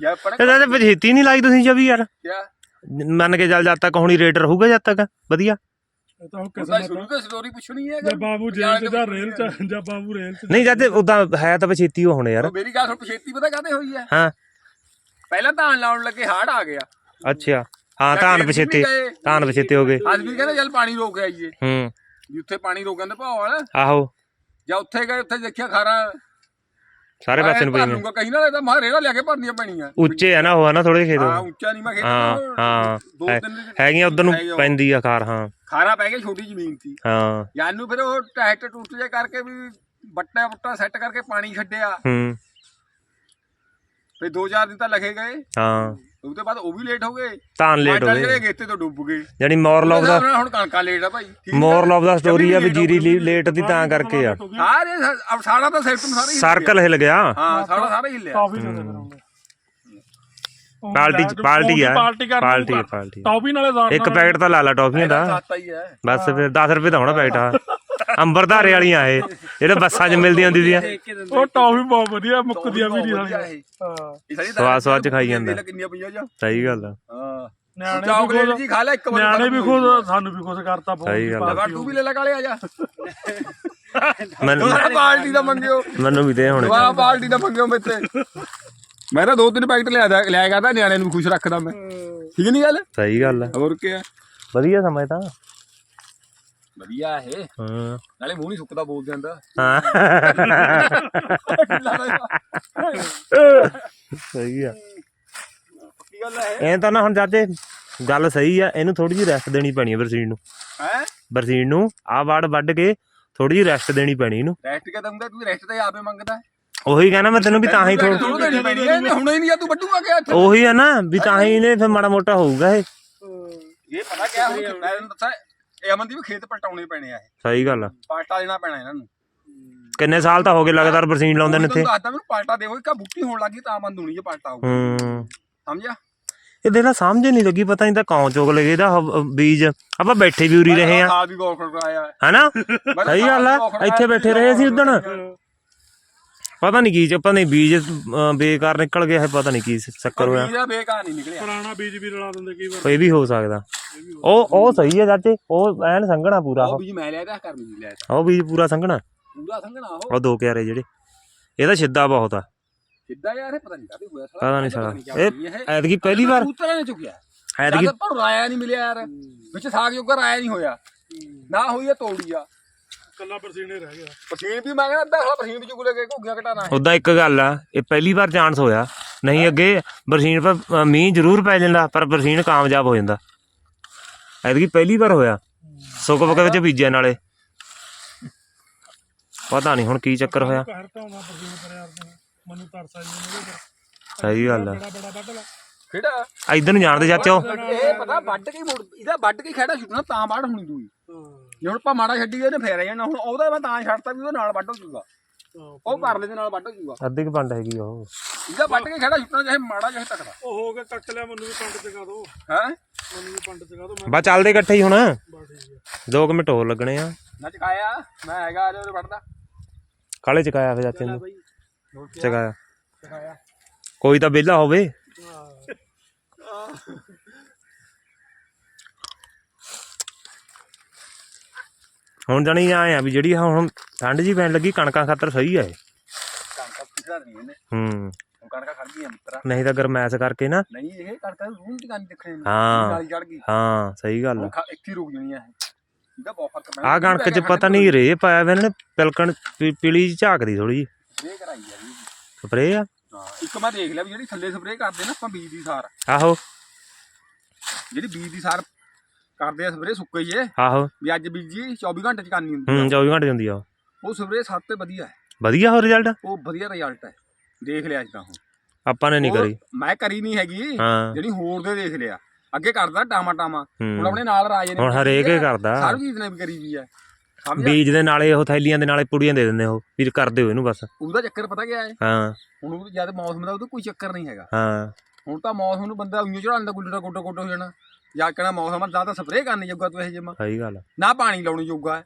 ਜੇ ਪੜੇ ਇਹਦਾ ਤੇ ਬਜੇਤੀ ਨਹੀਂ ਲਾਈ ਤੁਸੀਂ ਜਵੀ ਯਾਰ। ਕਿਆ? ਮੰਨ ਕੇ ਚੱਲ ਜਦ ਤੱਕ ਹੁਣੀ ਰੇਟ ਰਹੂਗਾ ਜਦ ਤੱਕ? ਵਧੀਆ। ਇਹ ਤਾਂ ਉਹ ਉਹਦਾ ਕਿਸਮਤ ਸ਼ੁਰੂ ਤੋਂ ਸਟੋਰੀ ਪੁੱਛਣੀ ਹੈ ਜਾਂ ਬਾਬੂ ਜੇਲ੍ਹ ਚ ਜਾਂ ਰੇਲ ਚ ਜਾਂ ਬਾਬੂ ਰੇਲ ਚ। ਨਹੀਂ ਜਦ ਉਦਾਂ ਹੈ ਤਾਂ ਬਛੇਤੀ ਉਹ ਹੋਣੇ ਯਾਰ। ਮੇਰੀ ਗੱਲ ਸੁਣ ਪਛੇਤੀ ਪਤਾ ਕਾਤੇ ਹੋਈ ਹੈ? ਹਾਂ। ਪਹਿਲਾਂ ਧਾਨ ਲਾਉਣ ਲੱਗੇ ਹਾੜ ਆ ਗਿਆ। ਅੱਛਾ। ਹਾਂ ਧਾਨ ਪਛੇਤੇ ਧਾਨ ਪਛੇਤੇ ਹੋ ਗਏ। ਅੱਜ ਵੀ ਕਹਿੰਦੇ ਚੱਲ ਪਾਣੀ ਰੋਕ ਆਈਏ। ਹੂੰ। ਵੀ ਉੱਥੇ ਪਾਣੀ ਰੋਕਣ ਦੇ ਆ ਨਾ। ਆਹੋ। ਜਾਂ ਉੱਥੇ ਗਏ ਉੱਥੇ ਦੇਖਿਆ ਖਾਰਾ ਸਾਰੇ ਪਾਸੇ ਨੂੰ ਭਰ ਪਈ ਨੇ ਲੂੰਗਾ ਕਹੀਂ ਤਾਂ ਮਾਂ ਰੇੜਾ ਲਿਆ ਕੇ ਭਰਨੀਆਂ ਪੈਣੀਆਂ। ਉੱਚੇ ਆ ਨਾ ਉਹ ਆ ਨਾ ਥੋੜੇ ਖੇਤ। ਹਾਂ ਉੱਚਾ ਨਹੀਂ ਮੈਂ ਖੇਤ ਹਾਂ ਹਾਂ। ਦੋ ਤਿੰਨ ਹੈਗੀਆਂ ਉਧਰ ਨੂੰ। ਪੈਂਦੀ ਆ ਕਾਰ ਹਾਂ। ਖਾਰਾ ਪੈ ਗਿਆ ਛੋਟੀ ਜ਼ਮੀਨ ਸੀ। ਹਾਂ। ਜਾਨੂੰ ਫਿਰ ਉਹ ਟੈਟ ਟੁੱਟ ਜੇ ਕਰਕੇ ਵੀ ਬੱਟਾ ਬੁੱਟਾ ਸੈੱਟ ਕਰਕੇ ਪਾਣੀ ਛੱਡਿਆ। ਹੂੰ। ਫਿਰ ਦੋ ਚਾਰ ਦਿਨ ਤਾਂ ਲਗੇ ਗਏ। ਹਾਂ। ਉਸ ਤੋਂ ਬਾਅਦ ਉਹ ਵੀ ਲੇਟ ਹੋ ਗਏ। ਧਾਨ ਲੇਟ ਹੋ ਗਏ। ਜਿਹੜੇ ਗੇਤੇ ਤੋਂ ਡੁੱਬ ਗਏ। ਜਾਨੀ ਮੋਰਲੌਫ ਦਾ ਉਹਦੇ ਨਾਲ ਹੁਣ ਕਣਕਾਂ ਲੇਟ ਆ ਭਾਈ। ਨੀ? ਮੋਰਲੌਫ ਦਾ ਸਟੋਰੀ ਆ ਵੀ ਜੀਰੀ ਲੇਟ ਦੀ ਤਾਂ ਕਰਕੇ ਆ। ਸਾਰੇ ਸ- ਅਬ ਸਾਡਾ ਤਾਂ ਸਿਸਟਮ ਸਾਰਾ ਹੀ ਸਰਕਲ ਹਿਲ ਗਿਆ। ਹਾਂ ਸਾਡਾ ਸਾਰਾ ਹੀ। ਹਿੱਲਿਆ ਦੇ ਦੇ ਪਾਰਟੀ ਪਾਰਟੀ ਆ। ਪਾਰਟੀ ਪਾਰਟੀ ਟੌਫੀ ਨਾਲੇ ਇੱਕ ਪੈਕਟ ਤਾਂ ਲਾ ਲਾ ਟੌਫੀਆਂ ਦਾ। ਬਸ ਫਿਰ 10 ਰੁਪਏ ਦਾ ਹੋਣਾ ਪੈਕਟ ਆ। ਅੰਬਰਧਾਰੇ ਵਾਲੀਆਂ ਇਹ ਜਿਹੜੇ ਬੱਸਾਂ 'ਚ ਮਿਲਦੀਆਂ ਹੁੰਦੀਆਂ। ਸੀ ਉਹ ਟੌਫੀ ਬਹੁਤ ਵਧੀਆ ਮੁੱਕਦੀਆਂ ਵੀ ਨਹੀਂ। ਹਾਂ। ਸਵਾਦ ਸਵਾਦ ਚ ਖਾਈ ਜਾਂਦਾ। ਦੇਖ ਲੈ ਕਿੰਨੀਆਂ ਪਈਆਂ ਜਾਂ? ਸਹੀ ਗੱਲ ਆ। ਹਾਂ। ਨਿਆਣੇ ਵੀ ਜੀ ਖਾ ਲੈ ਇੱਕ ਵਾਰ। ਨਿਆਣੇ ਵੀ ਖੁਦ ਸਾਨੂੰ ਵੀ ਖੁਦ ਕਰਤਾ ਬਹੁਤ ਸਹੀ ਗੱਲ ਆ। ਲਗਾ ਤੂੰ ਵੀ ਲੈ ਲੈ ਕਾਲੇ ਆ ਜਾ। ਮੈਨੂੰ ਬਾਲਟੀ ਦਾ ਮੰਗਿਓ। ਮੈਨੂੰ ਵੀ ਦੇ ਹੁਣ। ਦੁਬਾਰਾ ਬਾਲਟੀ ਦਾ ਮੰਗਿਓ ਮੇਤੇ ਮੈਂ ਤਾਂ ਦੋ ਤਿੰਨ ਪੈਕਟ ਲਿਆ ਦਾ ਲਿਆ ਕਰਦਾ ਨਿਆਣੇ ਨੂੰ ਖੁਸ਼ ਰੱਖਦਾ ਮੈਂ। ਠੀਕ ਨਹੀਂ ਗੱਲ? ਸਹੀ ਗੱਲ ਆ। ਹੋਰ ਕੀ ਆ? ਵਧੀਆ ਸਮਝ ਤਾਂ। ਵਧੀਆ ਇਹ। ਹਾਂ। ਨਾਲੇ ਮੂੰਹ ਨਹੀਂ ਸੁੱਕਦਾ ਬੋਲ ਜਾਂਦਾ ਹਾਂ। ਸਹੀ ਆ। ਕੀ ਗੱਲ ਹੈ ਐਂ ਤਾਂ ਨਾ ਹੁਣ ਚਾਚੇ ਗੱਲ ਸਹੀ ਆ ਇਹਨੂੰ ਥੋੜੀ ਜਿਹੀ ਰੈਸਟ ਦੇਣੀ ਪੈਣੀ ਆ ਬਰਸੀਨ ਨੂੰ। ਹੈ? ਬਰਸੀਨ ਨੂੰ ਆਹ ਵਾੜ ਵੱਢ ਕੇ ਥੋੜੀ ਜਿਹੀ ਰੈਸਟ ਦੇਣੀ ਪੈਣੀ ਇਹਨੂੰ। ਰੈਸਟ ਕੇ ਦਊਂਗਾ? ਤੂੰ ਰੈਸਟ ਤਾਂ ਆਪੇ ਮੰਗਦਾ। ਉਹੀ ਕਹਿੰਦਾ ਮੈਂ ਤੈਨੂੰ ਵੀ ਤਾਂ ਹੀ ਥੋੜਾ ਪੈਣੀ ਹੈ ਹੁਣੇ ਨਹੀਂ ਆ ਤੂੰ ਵੱਡੂਗਾ ਕਿਆ ਇੱਥੇ? ਉਹੀ ਆ ਨਾ ਵੀ ਤਾਂ ਹੀ ਇਹਨੇ ਫਿਰ ਮਾੜਾ ਮੋਟਾ ਹੋਊਗਾ ਇਹ। ਇਹ ਪਤਾ ਕਿਆ ਹੁਣ ਮੈਂ ਤੈਨੂੰ ਦੱਸਾਂ ਇਹ ਅਮਨ ਦੀ ਵੀ ਖੇਤ ਪਲਟਾਉਣੇ ਪੈਣੇ ਆ ਇਹ। ਸਹੀ ਗੱਲ ਆ। ਪਾਲਟਾ ਦੇਣਾ ਪੈਣਾ ਇਹਨਾਂ ਨੂੰ। ਕਿੰਨੇ ਸਾਲ ਤਾਂ ਹੋ ਗਏ ਲਗਾਤਾਰ ਬਰਸੀਨ ਲਾਉਂਦੇ ਨੇ ਇੱਥੇ? ਦੱਸਦਾ ਮੈਨੂੰ ਪਾਲਟਾ ਦੇਵੋ ਇੱਕ ਬੁੱਟੀ ਹੋਣ ਲੱਗੀ ਤਾਂ ਬੰਦ ਹੋਣੀ ਜੇ ਪਾਲਟਾ ਹੂੰ। ਸਮਝਿਆ? ਇਹ ਦੇਖ ਲਾ ਸਮਝ ਨਹੀਂ ਲੱਗੀ ਪਤਾ ਨਹੀਂ ਤਾਂ ਕੌਂ ਚੁਗ ਲਗੇ ਇਹਦਾ ਹ- ਬੀਜ। ਆਪਾਂ ਬੈਠੇ ਵੀ ਉਰੀ ਰਹੇ ਆ ਖਾਦ ਵੀ ਗੌਰ ਕਰਾਇਆ। ਹੈਨਾ? ਸਹੀ ਗੱਲ ਆ। ਇੱਥੇ ਬੈਠੇ ਰਹੇ ਸੀ ਉਦਣ। ਪਤਾ ਨਹੀਂ ਕੀ ਚ ਪਤਾ ਨਹੀਂ ਬੀਜ ਬੇਕਾਰ ਨਿਕਲ ਗਿਆ ਹੈ ਪਤਾ ਨਹੀਂ ਕੀ ਚੱਕਰ ਹੋਇਆ। ਬੀਜ ਬੇਕਾਰ ਨਹੀਂ ਨਿਕਲਿਆ। ਪੁਰਾਣਾ ਬੀਜ ਵੀ ਰਲਾ ਦਿੰਦੇ ਕਈ ਵਾਰ। ਕੋਈ ਵੀ ਹੋ ਸਕਦਾ। ਉਹ ਉਹ ਸਹੀ ਹੈ ਚਾਚੇ ਉਹ ਐਨ ਸੰਘਣਾ ਪੂਰਾ ਉਹ ਉਹ। ਬੀਜ ਮੈਂ ਲਿਆ ਤਾਂ ਕਰ ਨਹੀਂ ਲਿਆ ਉਹ ਬੀਜ ਪੂਰਾ ਸੰਘਣਾ। ਪੂਰਾ ਸੰਘਣਾ ਉਹ। ਉਹ ਦੋ ਕਿਆਰੇ ਜਿਹੜੇ। ਇਹਦਾ ਛਿੱਦਾ ਬਹੁਤ ਆ। ਸਿੱਧਾ ਯਾਰ ਇਹ ਪਤਾ ਨਹੀਂ ਕਾਹਦੇ ਹੋਇਆ ਸਾਲਾ। ਪਤਾ ਨਹੀਂ ਸਾਲਾ। ਇਹ ਇਹ ਐਤਕੀ ਪਹਿਲੀ ਵਾਰ। ਕਬੂਤਰਾਂ ਨੇ ਚੁੱਕਿਆ। ਐਤਕੀ ਜਦ ਪਰ ਰਾਇਆ ਨਹੀਂ ਮਿਲਿਆ ਯਾਰ। ਵਿੱਚ ਸਾਗ ਜੋਗਾ ਰਾਇਆ ਨਹੀਂ ਹੋਇਆ। ਨਾ ਹੋਈ ਇਹ ਤੋੜੀ ਆ। ਕੱਲਾ ਪਰਸੀਨੇ ਰਹਿ ਗਿਆ। ਪਸੀਨ ਵੀ ਮੈਂ ਕਹਿੰਦਾ ਅੱਧਾ ਸਾਲਾ ਪਸੀਨ ਵੀ ਚੁਗ ਲੈ ਕੇ ਘੁੱਗੀਆਂ ਘਟਾਣਾ ਹੈ ਉਦਾਂ ਇੱਕ ਗੱਲ ਆ ਇਹ ਪਹਿਲੀ ਵਾਰ ਚਾਂਸ ਹੋਇਆ। ਨਹੀਂ ਅੱਗੇ ਬਰਸੀਨ ਪਰ ਅ, ਮੀਂਹ ਜ਼ਰੂਰ ਪੈ ਜਾਂਦਾ ਪਰ ਬਰਸੀਨ ਕਾਮਯਾਬ ਹੋ ਜਾਂਦਾ। ਐਤਕੀ ਪਹਿਲੀ ਵਾਰ ਹੋਇਆ। ਸੁੱਕ ਪੱਕ ਵਿੱਚ ਬੀਜਿਆ ਨਾਲੇ। ਪਤਾ ਨਹੀਂ ਹੁਣ ਕੀ ਚੱਕਰ ਹੋਇਆ। ਘਰ ਤਾਂ ਆਉਣਾ ਪਰਸੀਨੇ ਪਰ ਯਾਰ ਤੂੰ ਮੈਨੂੰ ਤਰਸ ਆਈ ਮੈਨੂੰ ਇਹਦੇ ਪਰ ਸਹੀ ਗੱਲ ਆ। ਬੜਾ ਬੜਾ ਵੱਢ ਲਾ। ਕਿਹੜਾ? ਇਧਰ ਨੂੰ ਜਾਣਦੇ ਚਾਚੋ। ਇਹ ਪਤਾ ਵੱਢ ਕੇ ਹੀ ਮੁੜ ਇਹਦਾ ਵੱਢ ਕੇ ਖੜਾ ਛੁੱਟਣਾ ਤਾਂ ਵੱਢ ਹੋਣੀ ਦੂਈ ਜੇ ਹੁਣ ਆਪਾਂ ਮਾੜਾ ਛੱਡੀ ਇਹਨੇ ਫੇਰ ਜਾਣਾ। ਹੁਣ ਉਹਦਾ ਮੈਂ ਤਾਂ ਛੱਡਤਾ ਵੀ ਉਹਦੇ ਨਾਲ ਵੱਢ ਹੋ ਜੂਗਾ ਉਹ ਕਰਲੇ ਦੇ ਨਾਲ ਵੱਢ ਹੋ ਜੂਗਾ ਅੱਧੀ ਕੁ ਪੰਡ ਹੈਗੀ ਉਹ। ਇਹਦਾ ਵੱਢ ਕੇ ਖੜਾ ਛੁੱਟਣਾ ਚਾਹੇ ਮਾੜਾ ਚਾਹੇ ਤਕੜਾ। ਉਹ ਹੋ ਗਿਆ ਕੱਟ ਲਿਆ ਮੈਨੂੰ ਵੀ ਪੰਡ ਚਗਾ ਦੋ ਹੈ? ਮੈਨੂੰ ਵੀ ਪੰਡ ਚਗਾ ਦੋ ਮੈਂ ਬਾ ਚੱਲਦੇ ਇਕੱਠੇ ਹੀ ਹੁਣ। ਠੀਕ ਹੈ ਦੋ ਕੁ ਮਿੰਟ ਹੋਰ ਲੱਗਣੇ ਆ। ਨਾ ਚਕਾਇਆ ਮੈਂ ਹੈਗਾ ਆ ਉਹਦੇ ਵੱਢਦਾ। ਕਾਲੇ ਚਕਾਇਆ ਫਿਰ ਚਾਚੇ ਨੂੰ? ਚਕਾਇਆ। ਚਕਾਇਆ। ਕੋਈ ਤਾਂ ਵਿਹਲਾ ਹੋਵੇ। ਹੁਣ ਜਾਣੀ ਆਏ ਆ ਵੀ ਜਿਹੜੀ ਆਹ ਹੁਣ ਠੰਡ ਜੀ ਪੈਣ ਲੱਗੀ ਕਣਕਾਂ ਖਾਤਰ ਸਹੀ ਆ ਇਹ। ਤਾਂ ਪਿਛੜਾ ਨਹੀਂ ਇਹਨੇ ਹੂੰ। ਕਣਕਾਂ ਖੜ ਗਈਆਂ ਮਿੱਤਰਾ ਨਹੀਂ ਤਾਂ ਗਰਮੈਸ ਕਰਕੇ ਨਾ। ਨਹੀਂ ਇਹ ਕਣਕਾਂ ਦੀ ਗਾਨੀ ਦੇਖਣੇ ਨੂੰ। ਹਾਂ। ਨਾਲੀ ਚੜ ਗਈ। ਹਾਂ ਸਹੀ ਗੱਲ ਆ। ਇੱਥੇ ਰੁਕ ਜਾਣੀਆਂ ਇਹ। ਇਹਦਾ ਬਹੁਤ ਫ਼ਰਕ ਪੈਣਾ। ਆ ਕਣਕ ਚ ਪਤਾ ਨਹੀਂ ਰੇ ਪਾਇਆ ਵੇ ਇਹਨਾਂ ਨੇ ਪਿਲਕਣ ਪੀਲੀ ਝਾਕਦੀ ਥੋੜੀ ਜੀ ਸਪਰੇ ਕਰਾਈ ਆ ਜੀ ਸਪਰੇ ਆ? ਇੱਕ ਮੈਂ ਦੇਖ ਲਿਆ ਵੀ ਜਿਹੜੀ ਥੱਲੇ ਸਪਰੇ ਕਰਦੇ ਨਾ ਆਪਾਂ ਬੀਜ ਦੀ ਸਾਰ। ਆਹੋ। ਜਿਹੜੀ ਬੀਜ ਦੀ ਸਾਰ ਕਰਦੇ ਆ ਸਪਰੇ ਸੁੱਕੇ ਹੀ ਏ ਆਹੋ। ਵੀ ਅੱਜ ਬੀਜੀ 24 ਘੰਟੇ ਚ ਕਰਨੀ ਹੁੰਦੀ ਹੂੰ ਆ 24 ਘੰਟੇ ਹੁੰਦੀ ਆ ਉਹ। ਸਪਰੇ ਸਭ ਤੋਂ ਵਧੀਆ ਹੈ। ਵਧੀਆ ਹੋ ਰਿਜ਼ਲਟ ਉਹ ਵਧੀਆ ਰਿਜ਼ਲਟ ਹੈ। ਦੇਖ ਲਿਆ ਅੱਜ ਤਾਂ ਹੁਣ ਆਪਾਂ ਨੇ ਨਹੀਂ ਕਰੀ। ਮੈਂ ਕਰੀ ਨਹੀਂ ਹੈਗੀ। ਜਿਹੜੀ ਹੋਰ ਦੇ ਦੇਖ ਲਿਆ। ਅੱਗੇ ਕਰਦਾ ਟਾਮਾ ਟਾਮਾ ਹੁਣ ਆਪਣੇ ਨਾਲ ਰਾਜੇ ਨੇ ਹੁਣ ਹਰੇਕ ਹੈ, ਕਰਦਾ। ਸਰਬਜੀਤ ਨੇ ਵੀ ਕਰੀ ਵੀ ਹੈ। ਬੀਜ ਦੇ ਨਾਲੇ ਉਹ ਥੈਲੀਆਂ ਦੇ ਨਾਲੇ ਪੁੜੀਆਂ ਦੇ ਦਿੰਦੇ ਉਹ। ਵੀਰ ਕਰਦੇ ਹੋ ਇਹਨੂੰ ਬਸ। ਉਹਦਾ ਚੱਕਰ ਪਤਾ ਕੀ ਹੈ? ਹਾਂ। ਹੁਣ ਉਹ ਜਦ ਮੌਸਮ ਦਾ ਉਹਦਾ ਕੋਈ ਚੱਕਰ ਨਹੀਂ ਹੈਗਾ। ਹਾਂ। ਹੁਣ ਤਾਂ ਮੌਸਮ ਨੂੰ ਬੰਦਾ ਉਈਓ ਚੜਾ ਲੈਂਦਾ ਗੁੱਡਾ ਗੋਡਾ ਗੋਡਾ ਹੋ ਜਾਣਾ। ਜਾਂ ਕਿਹੜਾ ਮੌਸਮ ਆ ਜਾਂ ਤਾਂ ਸਪਰੇਅ ਕਰਨੀ ਜੋਗਾ ਤੂੰ ਇਹ ਜਿਹਾ ਸਹੀ ਗੱਲ ਆ। ਨਾ ਪਾਣੀ ਲਾਉਣੀ ਜੋਗਾ।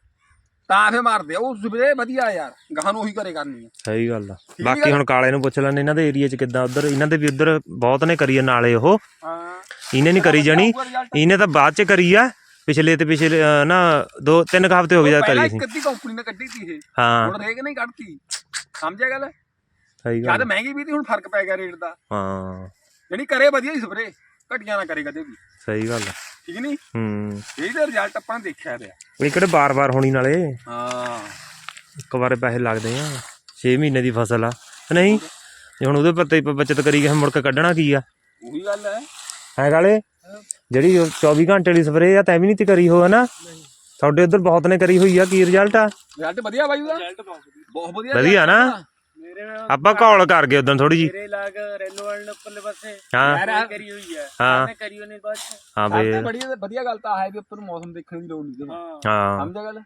ਤਾਂ ਫੇ ਮਾਰਦੇ ਆ ਉਹ ਸਪਰੇਅ ਵਧੀਆ ਯਾਰ ਗਾਹਾਂ ਨੂੰ ਉਹੀ ਕਰੇ ਕਰਨੀ ਸਹੀ ਗੱਲ ਆ। ਬਾਕੀ? ਹੁਣ ਕਾਲੇ ਨੂੰ ਪੁੱਛ ਲੈਣੇ ਇਹਨਾਂ ਦੇ ਏਰੀਆ 'ਚ ਕਿੱਦਾਂ ਉਧਰ ਇਹਨਾਂ ਦੇ ਵੀ ਉਧਰ ਬਹੁਤ ਨੇ ਕਰੀ ਆ ਨਾਲੇ ਉਹ। ਹਾਂ। ਇਹਨੇ ਨਹੀਂ ਕਰੀ ਜਾਣੀ ਇਹਨੇ ਤਾਂ ਬਾਅਦ 'ਚ ਕਰੀ ਆ ਪਿਛਲੇ ਤੇ ਪਿਛਲੇ ਅਹ, ਨਾ ਦੋ ਤਿੰਨ ਕੁ ਹਫ਼ਤੇ ਹੋ ਗਏ ਜਦ ਪਹਿਲਾਂ ਕਰੀ ਸੀ। ਇੱਕ ਅੱਧੀ ਕੰਪਨੀ ਨੇ ਕੱਢੀ ਸੀ ਇਹ। ਹਾਂ। ਹੁਣ ਰੇਕ ਨਹੀਂ ਕੱਢਤੀ। ਸਮਝਿਆ ਗੱਲ? ਸਹੀ ਜਦ ਗੱਲ ਮਹਿੰਗੀ ਵੀ ਤੀ ਹੁਣ ਫ਼ਰਕ ਪੈ ਗਿਆ ਰੇਟ ਦਾ। ਹਾਂ। ਜਿਹੜੀ ਕਰੇ ਵਧੀਆ ਹੀ ਸਪਰੇਅ ਘਟੀਆਂ ਨਾ ਕਰੇ ਕਦੇ ਵੀ। ਸਹੀ ਗੱਲ ਆ। ਠੀਕ ਨਹੀਂ? ਹੂੰ। ਇਹਦਾ ਰਿਜ਼ਲਟ ਆਪਾਂ ਨੇ ਦੇਖਿਆ ਰਿਹਾ ਇਹ ਕਿਹੜੇ ਬਾਰ-ਬਾਰ ਹੋਣੀ ਨਾਲੇ? ਹਾਂ। ਇੱਕ ਵਾਰੇ ਪੈਸੇ ਲੱਗਦੇ ਆ। 6 ਮਹੀਨੇ ਦੀ ਫਸਲ ਆ। ਨਹੀਂ ਜੇ ਹੁਣ ਉਹਦੇ ਪੱਤੇ ਹੀ ਬਚਤ ਕਰੀ ਗਏ ਮੁੜ ਕੇ ਕੱਢਣਾ ਕੀ ਆ? ਉਹੀ ਗੱਲ ਹੈ। ਹੈ ਗਾਲੇ ਜਿਹੜੀ ਉਹ 24 ਘੰਟੇ ਵਾਲੀ ਸਪਰੇਅ ਆ ਤੈਂ ਵੀ ਨਹੀਂ ਤੇ ਕਰੀ ਹੋ ਨਾ? ਤੁਹਾਡੇ ਉਧਰ ਬਹੁਤ ਨੇ ਕਰੀ ਹੋਈ ਆ। ਕੀ ਰਿਜ਼ਲਟ ਆ? ਰਿਜ਼ਲਟ ਵਧੀਆ ਬਾਈ ਉਹਦਾ? ਰਿਜ਼ਲਟ ਬਹੁਤ ਵਧੀਆ। ਵਧੀਆ ਨਾ? ਮੇਰੇ ਨਾਲ ਆਪਾਂ ਕਾਲ ਕਰ ਗਏ ਉਦੋਂ ਥੋੜੀ ਜੀ ਮੇਰੇ ਲਾਗ ਰੈਨੋਵਲ ਨੇ ਉੱਪਰਲੇ ਪਾਸੇ ਹਾਂ। ਯਾਰ ਕਰੀ ਹੋਈ ਹੈ। ਹਾਂ। ਮੈਂ ਕਰੀ ਹੋਣੀ ਬਸ। ਹਾਂ ਸਭ ਬੇ ਤੋਂ ਬੜੀ ਵਧੀਆ ਗੱਲ ਤਾਂ ਹੈ ਵੀ ਆਪਾਂ ਨੂੰ ਮੌਸਮ ਦੇਖਣ ਦੀ ਲੋੜ ਨਹੀਂ ਹਾਂ। ਹਾਂ। ਸਮਝਿਆ ਗੱਲ?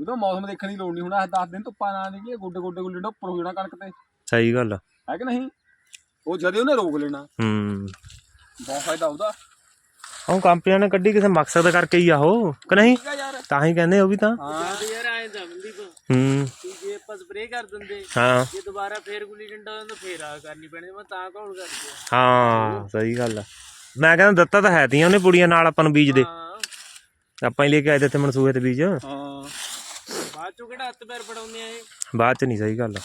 ਉਹਦਾ ਮੌਸਮ ਦੇਖਣ ਦੀ ਲੋੜ ਨਹੀਂ ਹੁਣ ਇਹ 10 ਦਿਨ ਧੁੱਪਾਂ ਨਾ ਨਹੀਂ ਗੋਡੇ ਗੋਡੇ ਗੁੱਲੇ ਉੱਪਰ ਹੋ ਜਾਣਾ ਕਣਕ ਤੇ। ਸਹੀ ਗੱਲ ਆ। ਹੈ ਕਿ ਨਹੀਂ? ਉਹ ਜਦੇ ਉਹਨੇ ਰੋਕ ਲੈਣਾ। ਹੂੰ। ਬਹੁਤ ਫਾਇਦਾ ਉਹਦਾ। ਉਹ ਕੰਪਨੀਆਂ ਨੇ ਕੱਢੀ ਕਿਸੇ ਮਕਸਦ ਕਰਕੇ ਹੀ ਆ ਉਹ ਕਿ ਨਹੀਂ? ਠੀਕ ਆ ਯਾਰ। ਤਾਂ ਹੀ ਕਹਿੰਦੇ ਉਹ ਵੀ ਤਾਂ। ਹਾਂ। ਜਦ ਯਾਰ ਆਏ ਤਾਂ ਮਨਦੀਪ ਹੂੰ। ਕਿ ਜੇ ਆਪਾਂ ਸਪਰੇਅ ਕਰ ਦਿੰਦੇ ਹਾਂ। ਜੇ ਦੁਬਾਰਾ ਫੇਰ ਗੁੱਲੀ ਡੰਡਾ ਹੁੰਦਾ ਫੇਰ ਆ ਕਰਨੀ ਪੈਣੀ ਮੈਂ ਤਾਂ ਕੌਣ ਕਰਦੀ ਹਾਂ ਸਹੀ ਗੱਲ ਆ। ਮੈਂ ਕਹਿੰਦਾ ਦਿੱਤਾ ਤਾਂ ਹੈ ਤੀਆਂ ਉਹਨੇ ਪੁੜੀਆਂ ਨਾਲ ਆਪਾਂ ਨੂੰ ਬੀਜ ਦੇ ਹਾਂ। ਆਪਾਂ ਹੀ ਲੈ ਕੇ ਆਏ ਤੇ ਇੱਥੇ ਮਨਸੂਹੇ ਤੇ ਬੀਜ। ਹਾਂ। ਬਾਅਦ ਚੋਂ ਕਿਹੜਾ ਹੱਥ ਪੈਰ ਪੜਾਉਂਦੇ ਆ ਇਹ? ਬਾਅਦ ਚ ਨਹੀਂ ਸਹੀ ਗੱਲ ਆ।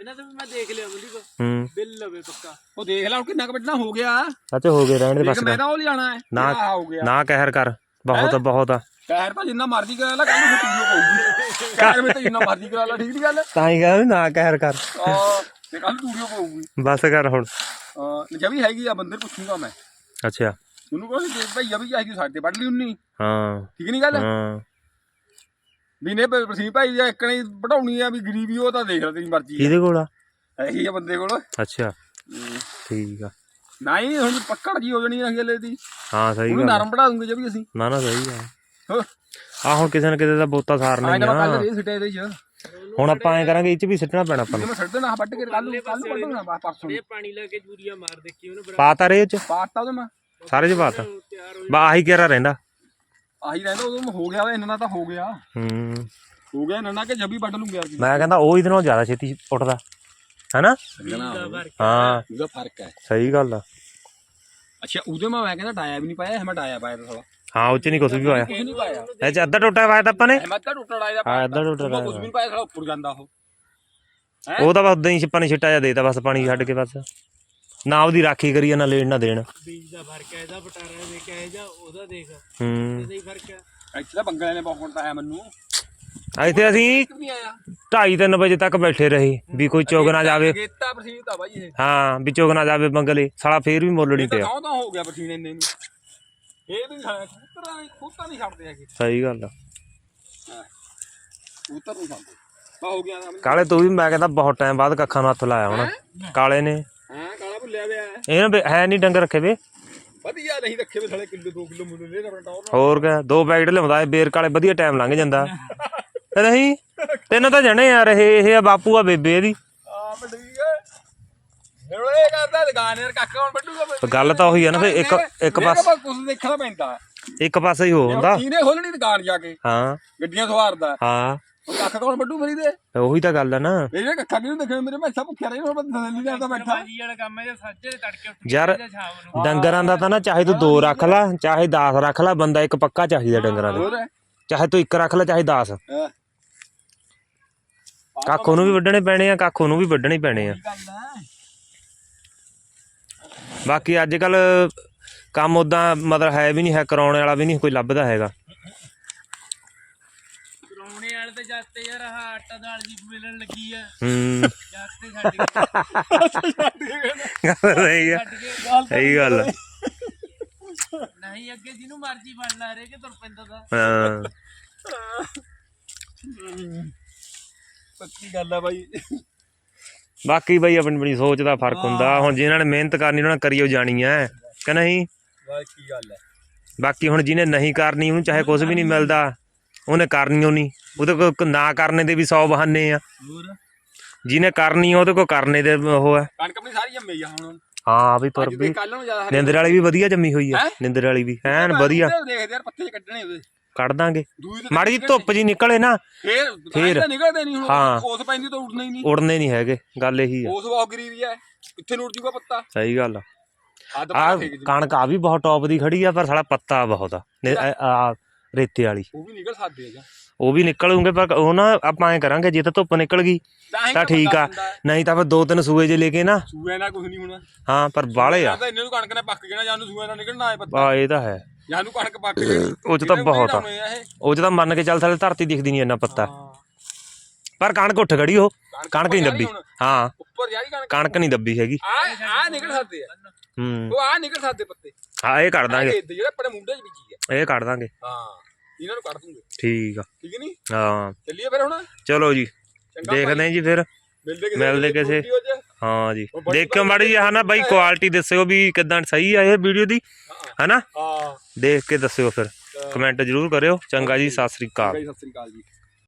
ਇਹਨਾਂ ਤੋਂ ਵੀ ਮੈਂ ਦੇਖ ਲਿਆ ਮਨਦੀਪ ਹੂੰ। ਬਿੱਲ ਲਵੇ ਪੱਕਾ। ਉਹ ਦੇਖ ਲੈ ਹੁਣ ਕਿੰਨਾ ਕੁ ਵੱਡਾ ਹੋ ਗਿਆ। ਸੱਚ ਹੋ ਗਏ ਰਹਿਣ ਦੇ ਬਸ ਮੈਂ ਤਾਂ ਉਹ ਲਿਆਣਾ ਹੈ। ਨਾ- ਨਾ ਕਹਿਰ ਕਰ। ਬਹੁਤ ਬਹੁਤ ਆ। ਕਹਿਰ ਤਾਂ ਜਿੰਨਾ ਮਰਜ਼ੀ ਕਰਾ ਲੈ ਕੱਲ ਨੂੰ ਵੀਡੀਓ ਪਊਗੀ। ਕਹਿਰ ਵਿੱਚ ਤਾਂ ਜਿੰਨਾ ਮਰਜ਼ੀ ਕਰਾ ਲੈ ਠੀਕ ਨਹੀਂ ਗੱਲ? ਤਾਂ ਹੀ ਕਹਿੰਦਾ ਨਾ ਕਹਿਰ ਕਰ। ਆ ਤੇ ਕੱਲ ਵੀਡੀਓ ਪਊਗੀ। ਬਸ ਕਰ ਹੁਣ। ਆ ਜਵੀ ਹੈਗੀ ਆ ਬੰਦੇ ਨੂੰ ਪੁੱਛੂਗਾ ਮੈਂ। ਅੱਛਾ। ਉਹਨੂੰ ਕਹਿੰਦੇ ਦੇਖ ਭਾਈ ਜਵੀ ਚਾਹੀਦੀ ਸਾਡੇ ਵੱਢ ਲਈ ਉਨੀ। ਹਾਂ। ਠੀਕ ਨਹੀਂ ਗੱਲ? ਹਾਂ। ਵੀ ਨੇ ਵਸੀਮ ਭਾਈ ਜੇ ਇੱਕਣੀ ਵਢਾਉਣੀ ਆ ਵੀ ਗਰੀਬੀ ਉਹ ਤਾਂ ਦੇਖ ਲੈ ਤੇਰੀ ਮਰਜ਼ੀ ਕਿਹਦੇ ਕੋਲ ਆ? ਹੈ ਇਹੀ ਆ ਬੰਦੇ ਕੋਲ। ਅੱਛਾ। ਠੀਕ ਆ। ਨਹੀਂ ਹੁਣ ਪੱਕੜ ਜੀ ਹੋ ਜਣੀ ਹਲੇ ਦੀ। ਹਾਂ ਸਹੀ ਉਹਨੂੰ ਗੱਲ। ਨਰਮ ਵਢਾ ਦੂੰਗੇ ਜਵੀ ਅਸੀਂ। ਨਾ ਨਾ ਸਹੀ ਆ। ਆ ਹੁਣ ਕਿਸੇ ਨਾ ਕਿਸੇ ਦਾ ਬੋਤਾ ਸਾਰਨਾ ਹੀ ਕੱਲ ਆ। ਰੇ ਸਿੱਟੇ ਇਹਦੇ ਚ। ਹੁਣ ਆਪਾਂ ਐ ਕਰਾਂਗੇ ਇਹ ਚ ਵੀ ਸਿੱਟਣਾ ਪੈਣਾ ਆਪਾਂ ਨੂੰ। ਮੈਂ ਛੱਡ ਦੇਣਾ ਵੱਢ ਕੇ ਕੱਲ ਨੂੰ ਕੱਲ ਨੂੰ ਵੱਢੂਗਾ ਬਾ- ਪਰਸੋਂ। ਇਹ ਪਾਣੀ ਲਾ ਕੇ ਜੂਰੀਆ ਮਾਰ ਦੇਖੀ ਉਹਨੂੰ ਬਰਾ ਪਾਤਾ ਰੇ ਚ? ਪਾਤਾ ਉਹਦੇ ਮੈਂ। ਸਾਰੇ ਚ ਪਾਤਾ? ਬਾ ਆਹੀ ਕਿਹੜਾ ਰਹਿੰਦਾ? ਆਹੀ ਰਹਿੰਦਾ ਉਦੋਂ ਹੋ ਗਿਆ ਇਹਨਾਂ ਤਾਂ ਹੋ ਗਿਆ। ਹੂੰ। ਹੋ ਗਿਆ ਇਹਨਾਂ ਨਾਲ ਕਿ ਜੱਬੀ ਵੱਢ ਲੂੰਗੇ ਮੈਂ ਕਹਿੰਦਾ ਉਹ ਇਹਦੇ ਨਾਲੋਂ ਜ਼ਿਆਦਾ ਛੇਤੀ ਉੱਠਦਾ। ਹੈਨਾ? ਹਾਂ। ਉਹਦਾ ਫ਼ਰਕ ਹੈ। ਸਹੀ ਗੱਲ ਆ। ਅੱਛਾ ਉਹਦੇ ਮੈਂ ਕਹਿੰਦਾ ਡਾਇਆ ਵੀ ਨਹੀਂ ਪਾਇਆ ਇਹ ਮੈਂ ਡਾਇਆ ਪਾਇਆ ਤਾਂ ਸਾਲਾ। ਹਾਂ ਉਹ ਚ ਨਹੀਂ ਕੁਝ ਵੀ ਹੋਇਆ। ਕੁਝ ਨਹੀਂ ਪਾਇਆ। ਇਹ ਚ ਅੱਧਾ ਟੁੱਟਾ ਵਾਇਆ ਤਾਂ ਆਪਾਂ ਨੇ? ਇਹ ਮੈਂ ਤਾਂ ਟੁੱਟਾ ਡਾਇਆ ਹਾਂ, ਅੱਧਾ ਟੁੱਟਾ ਡਾਇਆ ਕੁਝ ਵੀ ਨਹੀਂ ਪਾਇਆ ਸਾਲਾ ਉੱਪਰ ਜਾਂਦਾ ਉਹ। ਉਹ ਤਾਂ ਬਸ ਉਦਾਂ ਹੀ ਛਿੱਪਾ ਨੇ ਛਿੱਟਾ ਜਿਹਾ ਦੇਤਾ ਬਸ ਪਾਣੀ ਛੱਡ ਕੇ ਬਸ। ਨਾ ਉਹਦੀ ਰਾਖੀ ਕਰੀਏ ਨਾ ਲੈਣ ਨਾ ਦੇਣ। ਬੀਜ ਦਾ ਫ਼ਰਕ ਹੈ ਇਹਦਾ ਬਟਾਰਾ ਦੇ ਕੇ ਜਾ ਉਹਦਾ ਦੇਖ। ਹੂੰ। ਇਹਦਾ ਹੀ ਫ਼ਰਕ ਹੈ। ਇੱਥੇ ਤਾਂ ਬੰਗਲੇ ਨੇ ਬਹੁਤ ਟਾਇਆ ਮੈਨੂੰ। ਇੱਥੇ ਅਸੀਂ ਆਇਆ। 2:30 ਵਜੇ ਤੱਕ ਬੈਠੇ ਰਹੇ ਵੀ ਕੋਈ ਚੁਗ ਨਾ ਜਾਵੇ। ਗੇਤਾ ਪ੍ਰਸੀਤ ਆ ਬਾਈ ਇਹ। ਹਾਂ ਵੀ ਚੁਗ ਨਾ ਜਾਵੇ ਬੰਗਲੇ ਸਾਲਾ ਫੇਰ ਵੀ ਮੁੱਲ ਨਹੀਂ ਇਹ ਤਾਂ ਪਿਆ ਤਾਂ ਹੋ ਗਿਆ ਪ੍ਰਸੀਨ ਇੰਨੇ ਨੂੰ। ਇਹ ਵੀ ਖਾਇਆ ਕਬੂਤਰਾਂ ਨੇ ਕਬੂਤਰ ਨਹੀਂ ਛੱਡਦੇ ਹੈਗੇ। ਸਹੀ ਗੱਲ ਆ। ਕਬੂਤਰ ਨਹੀਂ ਛੱਡਦੇ। ਬਾ ਹੋ ਗਿਆ ਕਾਲੇ ਤੂੰ ਵੀ ਮੈਂ ਕਹਿੰਦਾ ਬਹੁਤ ਟਾਈਮ ਬਾਅਦ ਕੱਖਾਂ ਨੂੰ ਹੱਥ ਲਾਇਆ ਹੁਣ। ਕਾਲੇ ਨੇ। ਹਾਂ ਕਾਲਾ ਭੁੱਲਿਆ ਪਿਆ। ਇਹਨਾਂ ਹੈ ਨਹੀਂ ਡੰਗਰ ਰੱਖੇ ਵੇ। ਵਧੀਆ ਨਹੀਂ ਰੱਖੇ ਵੇ ਥਲੇ ਕਿਲੋ 2 ਕਿਲੋ ਮੁੱਲ ਲੈ ਆਪਣਾ ਟੌਰ ਹੋਰ ਕਿਆ ਦੋ ਪੈਕਟ ਲਿਆਉਂਦਾ ਇਹ ਬੇਰ ਕਾਲੇ ਵਧੀਆ ਟਾਈਮ ਲੰਘ ਜਾਂਦਾ। ਤੇ ਨਹੀਂ ਤੈਨੂੰ ਤਾਂ ਜਣੇ ਯਾਰ ਇਹ ਇਹ ਆ ਬਾਪੂ ਆ ਬੇਬੇ ਇਹਦੀ। ਆ ਹੁਣ ਇਹ ਕਰਦਾ ਗੱਲ ਤਾਂ ਉਹੀ ਆ ਨਾ ਫਿਰ ਇੱਕ ਇੱਕ ਪਾਸ ਕੁਝ ਦੇਖਣਾ ਪੈਂਦਾ। ਇੱਕ ਪਾਸੇ ਹੀ ਹੋ ਹੁੰਦਾ ਇਹਨੇ ਖੋਲਣੀ ਦੁਕਾਨ ਜਾ ਕੇ। ਹਾਂ। ਗੱਡੀਆਂ ਸਵਾਰਦਾ। ਹਾਂ। ਉਹ ਕੱਖ ਕੌਣ ਵੱਢੂ ਫਰੀ ਦੇ ਉਹੀ ਤਾਂ ਗੱਲ ਆ ਨਾ। ਇਹ ਕੱਖਾ ਕਿਉਂ ਦੇਖੇ ਮੇਰੇ ਮੈਂ ਸਭ ਭੁੱਖਿਆ ਰਹੀ ਹੁਣ ਬੰਦਾ ਥੱਲੇ ਜਾਂਦਾ ਬੈਠਾ। ਬਾਜੀ ਵਾਲਾ ਕੰਮ ਹੈ ਜੇ ਸੱਜੇ ਤੜਕੇ ਉੱਠ ਯਾਰ ਕੇ ਸ਼ਾਮ ਨੂੰ। ਡੰਗਰਾਂ ਦਾ ਤਾਂ ਨਾ ਚਾਹੇ ਤੂੰ ਦੋ ਰੱਖ ਲੈ ਚਾਹੇ 10 ਰੱਖ ਲੈ ਬੰਦਾ ਇੱਕ ਪੱਕਾ ਚਾਹੀਦਾ ਡੰਗਰਾਂ ਦੇ। ਹੋਰ? ਹੈ ਚਾਹੇ ਤੂੰ ਇੱਕ ਰੱਖ ਲੈ ਚਾਹੇ 10 ਹਾਂ। ਕੱਖ ਉਹਨੂੰ ਵੀ ਵੱਢਣੇ ਪੈਣੇ ਆ ਕੱਖ ਉਹਨੂੰ ਵੀ ਵੱਢਣੇ ਪੈਣੇ ਆ। ਗੱਲ ਹੈ। ਬਾਕੀ ਅੱਜ ਕੱਲ ਕੰਮ ਉਦਾਂ ਮਤਲਬ ਹੈ ਵੀ ਨਹੀਂ ਹੈ ਕਰਾਉਣ ਵਾਲਾ ਵੀ ਨਹੀਂ ਕੋਈ ਲੱਭਦਾ ਹੈਗਾ। ਕਰਾਉਣੇ ਵਾਲੇ ਤੇ ਜਾਤੇ ਯਾਰ ਆਹ ਆਟਾ ਦਾਲ ਜੀ ਮਿਲਣ ਲੱਗੀ ਆ। ਹੂੰ। ਜਾਤੇ ਛੱਡ ਕੇ। ਸਹੀ ਆ। ਛੱਡ ਕੇ ਸਹੀ ਗੱਲ ਆ। ਨਹੀਂ ਅੱਗੇ ਜਿਹਨੂੰ ਮਰਜ਼ੀ ਫੜ ਲਾ ਰੇ ਕਿ ਤੁਰ ਪੈਂਦਾ ਤਾਂ ਹਾਂ। ਪੱਕੀ ਗੱਲ ਆ ਬਾਈ। ਬਾਕੀ ਬਈ ਆਪਣੀ ਆਪਣੀ ਸੋਚ ਦਾ ਫ਼ਰਕ ਹੁੰਦਾ। ਹੁਣ ਜਿਨ੍ਹਾਂ ਨੇ ਮਿਹਨਤ ਕਰਨੀ ਉਹਨਾਂ ਨੇ ਕਰੀਓ ਜਾਣੀ ਐ। ਕਿ ਨਹੀਂ? ਬਾਕੀ ਗੱਲ ਆ ਬਾਕੀ ਹੁਣ ਜਿਹਨੇ ਨਹੀਂ ਕਰਨੀ ਉਹਨੂੰ ਚਾਹੇ ਕੁਝ ਵੀ ਨਹੀਂ ਮਿਲਦਾ ਉਹਨੇ ਕਰਨੀ ਓ ਨਹੀਂ ਉਹਦੇ ਕੋਲ ਨਾ ਕਰਨੇ ਦੇ ਵੀ 100 ਬਹਾਨੇ ਆ। ਜਿਹਨੇ ਕਰਨੀ ਉਹਦੇ ਕੋਲ ਕਰਨੇ ਦੇ ਉਹ ਹੈ ਕਣਕ ਆਪਣੀ ਸਾਰੀ ਜੰਮੀ ਆ ਹੁਣ। ਹਾਂ ਵੀ ਅੱਜ ਵੀ ਦੇ ਕੱਲ ਨੂੰ ਜ਼ਿਆਦਾ ਹਰੀ ਨਿੰਦਰ ਵਾਲੀ ਵੀ ਵਧੀਆ ਜੰਮੀ ਹੋਈ ਆ? ਨਿੰਦਰ ਵਾਲੀ ਵੀ। ਐਨ ਵਧੀਆ। ਦੇਖਦੇ ਯਾਰ ਪੱਤੇ ਜਿਹੇ ਕੱਢਣੇ ਉਹਦੇ। ਕੱਢ ਦਾਂਗੇ। ਮਾੜੀ ਧੁੱਪ ਜੀ ਨਿਕਲੇ ਨਾ ਫੇਰ ਫੇਰ। ਨਿਕਲਦੇ ਨਹੀਂ ਹੁਣ। ਉਸ ਪੈਂਦੀ ਤਾਂ ਉੱਡਣਾ ਹੀ ਨਹੀਂ। ਉੜਨੇ ਨਹੀਂ ਹੈਗੇ ਗੱਲ ਇਹੀ ਆ। ਉਸ ਬਹੁਤ ਗਰੀਬੀ ਹੈ। ਕਿੱਥੇ ਨੂੰ ਉੱਡ ਜੂਗਾ ਪੱਤਾ? ਸਹੀ ਗੱਲ ਆ। ਆ ਆ ਕਣਕ ਆ ਵੀ ਬਹੁਤ ਟੌਪ ਦੀ ਖੜੀ ਆ ਪਰ ਸਾਲਾ ਪੱਤਾ ਬਹੁਤ ਆ। ਆ ਆ ਰੇਤੇ ਵਾਲੀ। ਉਹ ਵੀ ਨਿਕਲ ਸਕਦੇ ਆ ਜਾਂ। ਉਹ ਵੀ ਨਿਕਲੂਗੇ ਪਰ ਉਹ ਨਾ ਆਪਾਂ ਐ ਕਰਾਂਗੇ ਜੇ ਤਾਂ ਧੁੱਪ ਨਿਕਲ ਗਈ ਤਾਂ ਹੀ ਤਾਂ ਤਾਂ ਠੀਕ ਆ। ਹੁੰਦਾ ਹੈ। ਨਹੀਂ ਤਾਂ ਫਿਰ ਦੋ ਤਿੰਨ ਸੂਏ ਜੇ ਲੈ ਕੇ ਨਾ। ਸੂਏ ਨਾਲ ਕੁਝ ਨਹੀਂ ਹੋਣਾ। ਹਾਂ ਪਰ ਬਾਲੇ ਆ। ਜਾਂ ਤਾਂ ਇਹਨਾਂ ਨੂੰ ਕਣਕ ਨੇ ਪੱਕ ਜਾਣਾ ਜਾਂ ਨੂੰ ਸੂਏ ਨਾਲ ਨਿਕਲਣਾ ਆਏ ਪੱਤਾ। ਆ ਇਹ ਤਾਂ ਹੈ। ਜਾਂ ਨੂੰ ਕਣਕ ਪੱਕ ਜਾਣੀ ਉਹ ਚ ਤਾਂ ਬਹੁਤ ਆ। ਉਹ ਚ ਤਾਂ ਮੰਨ ਕੇ ਚੱਲ ਥਲੇ ਧਰਤੀ ਦਿਖਦੀ ਨਹੀਂ ਇੰਨਾ ਪੱਤਾ। ਪਰ ਕਣਕ ਉੱਠ ਖੜੀ ਉਹ। ਕਣਕ ਨਹੀਂ ਦੱਬੀ। ਹਾਂ। ਉੱਪਰ ਜਾਈ ਕਣਕ। ਕਣਕ ਨਹੀਂ ਦੱਬੀ ਹੈਗੀ। ਆ ਆ ਨਿਕਲ ਸਕਦੇ ਆ। ਹੂੰ। ਉਹ ਆ ਨਿਕਲ ਸਕਦੇ ਪੱਤੇ। ਹਾਂ ਇਹ ਕੱਢ ਦਾਂਗੇ। ਜਿਹੜੇ ਆਪਣੇ ਮੁੰਡੇ ਚ ਬੀਜੀ ਆ। ਇਹ ਕੱਢ ਦਾਂਗੇ। ਹਾਂ। ਇਹਨਾਂ ਨੂੰ ਕੱਢ ਦੂੰਗੇ। ਠੀਕ ਆ। ਠੀਕ ਨਹੀਂ ਹਾਂ। ਚੱਲੀਏ ਫਿਰ ਹੁਣ? ਚਲੋ ਜੀ। ਦੇਖਦੇ ਜੀ ਫਿਰ। ਮਿਲਦੇ ਕਿਸੇ। ਹਾਂ ਜੀ। ਦੇਖਿਓ ਮਾੜੀ ਜੀ ਹਨਾ ਬਾਈ ਕੁਆਲਿਟੀ ਦੱਸਿਓ ਵੀ ਕਿਦਾਂ ਸਹੀ ਆ ਇਹ ਵੀਡੀਓ ਦੀ। ਹਨਾ? ਹਾਂ। ਦੇਖ ਕੇ ਦੱਸਿਓ ਫਿਰ। ਕਮੈਂਟ ਜ਼ਰੂਰ ਕਰਿਓ। ਚੰਗਾ ਜੀ ਸਤਿ ਸ੍ਰੀ ਅਕਾਲ। ਸਤਿ ਸ੍ਰੀ ਅਕਾਲ ਜੀ।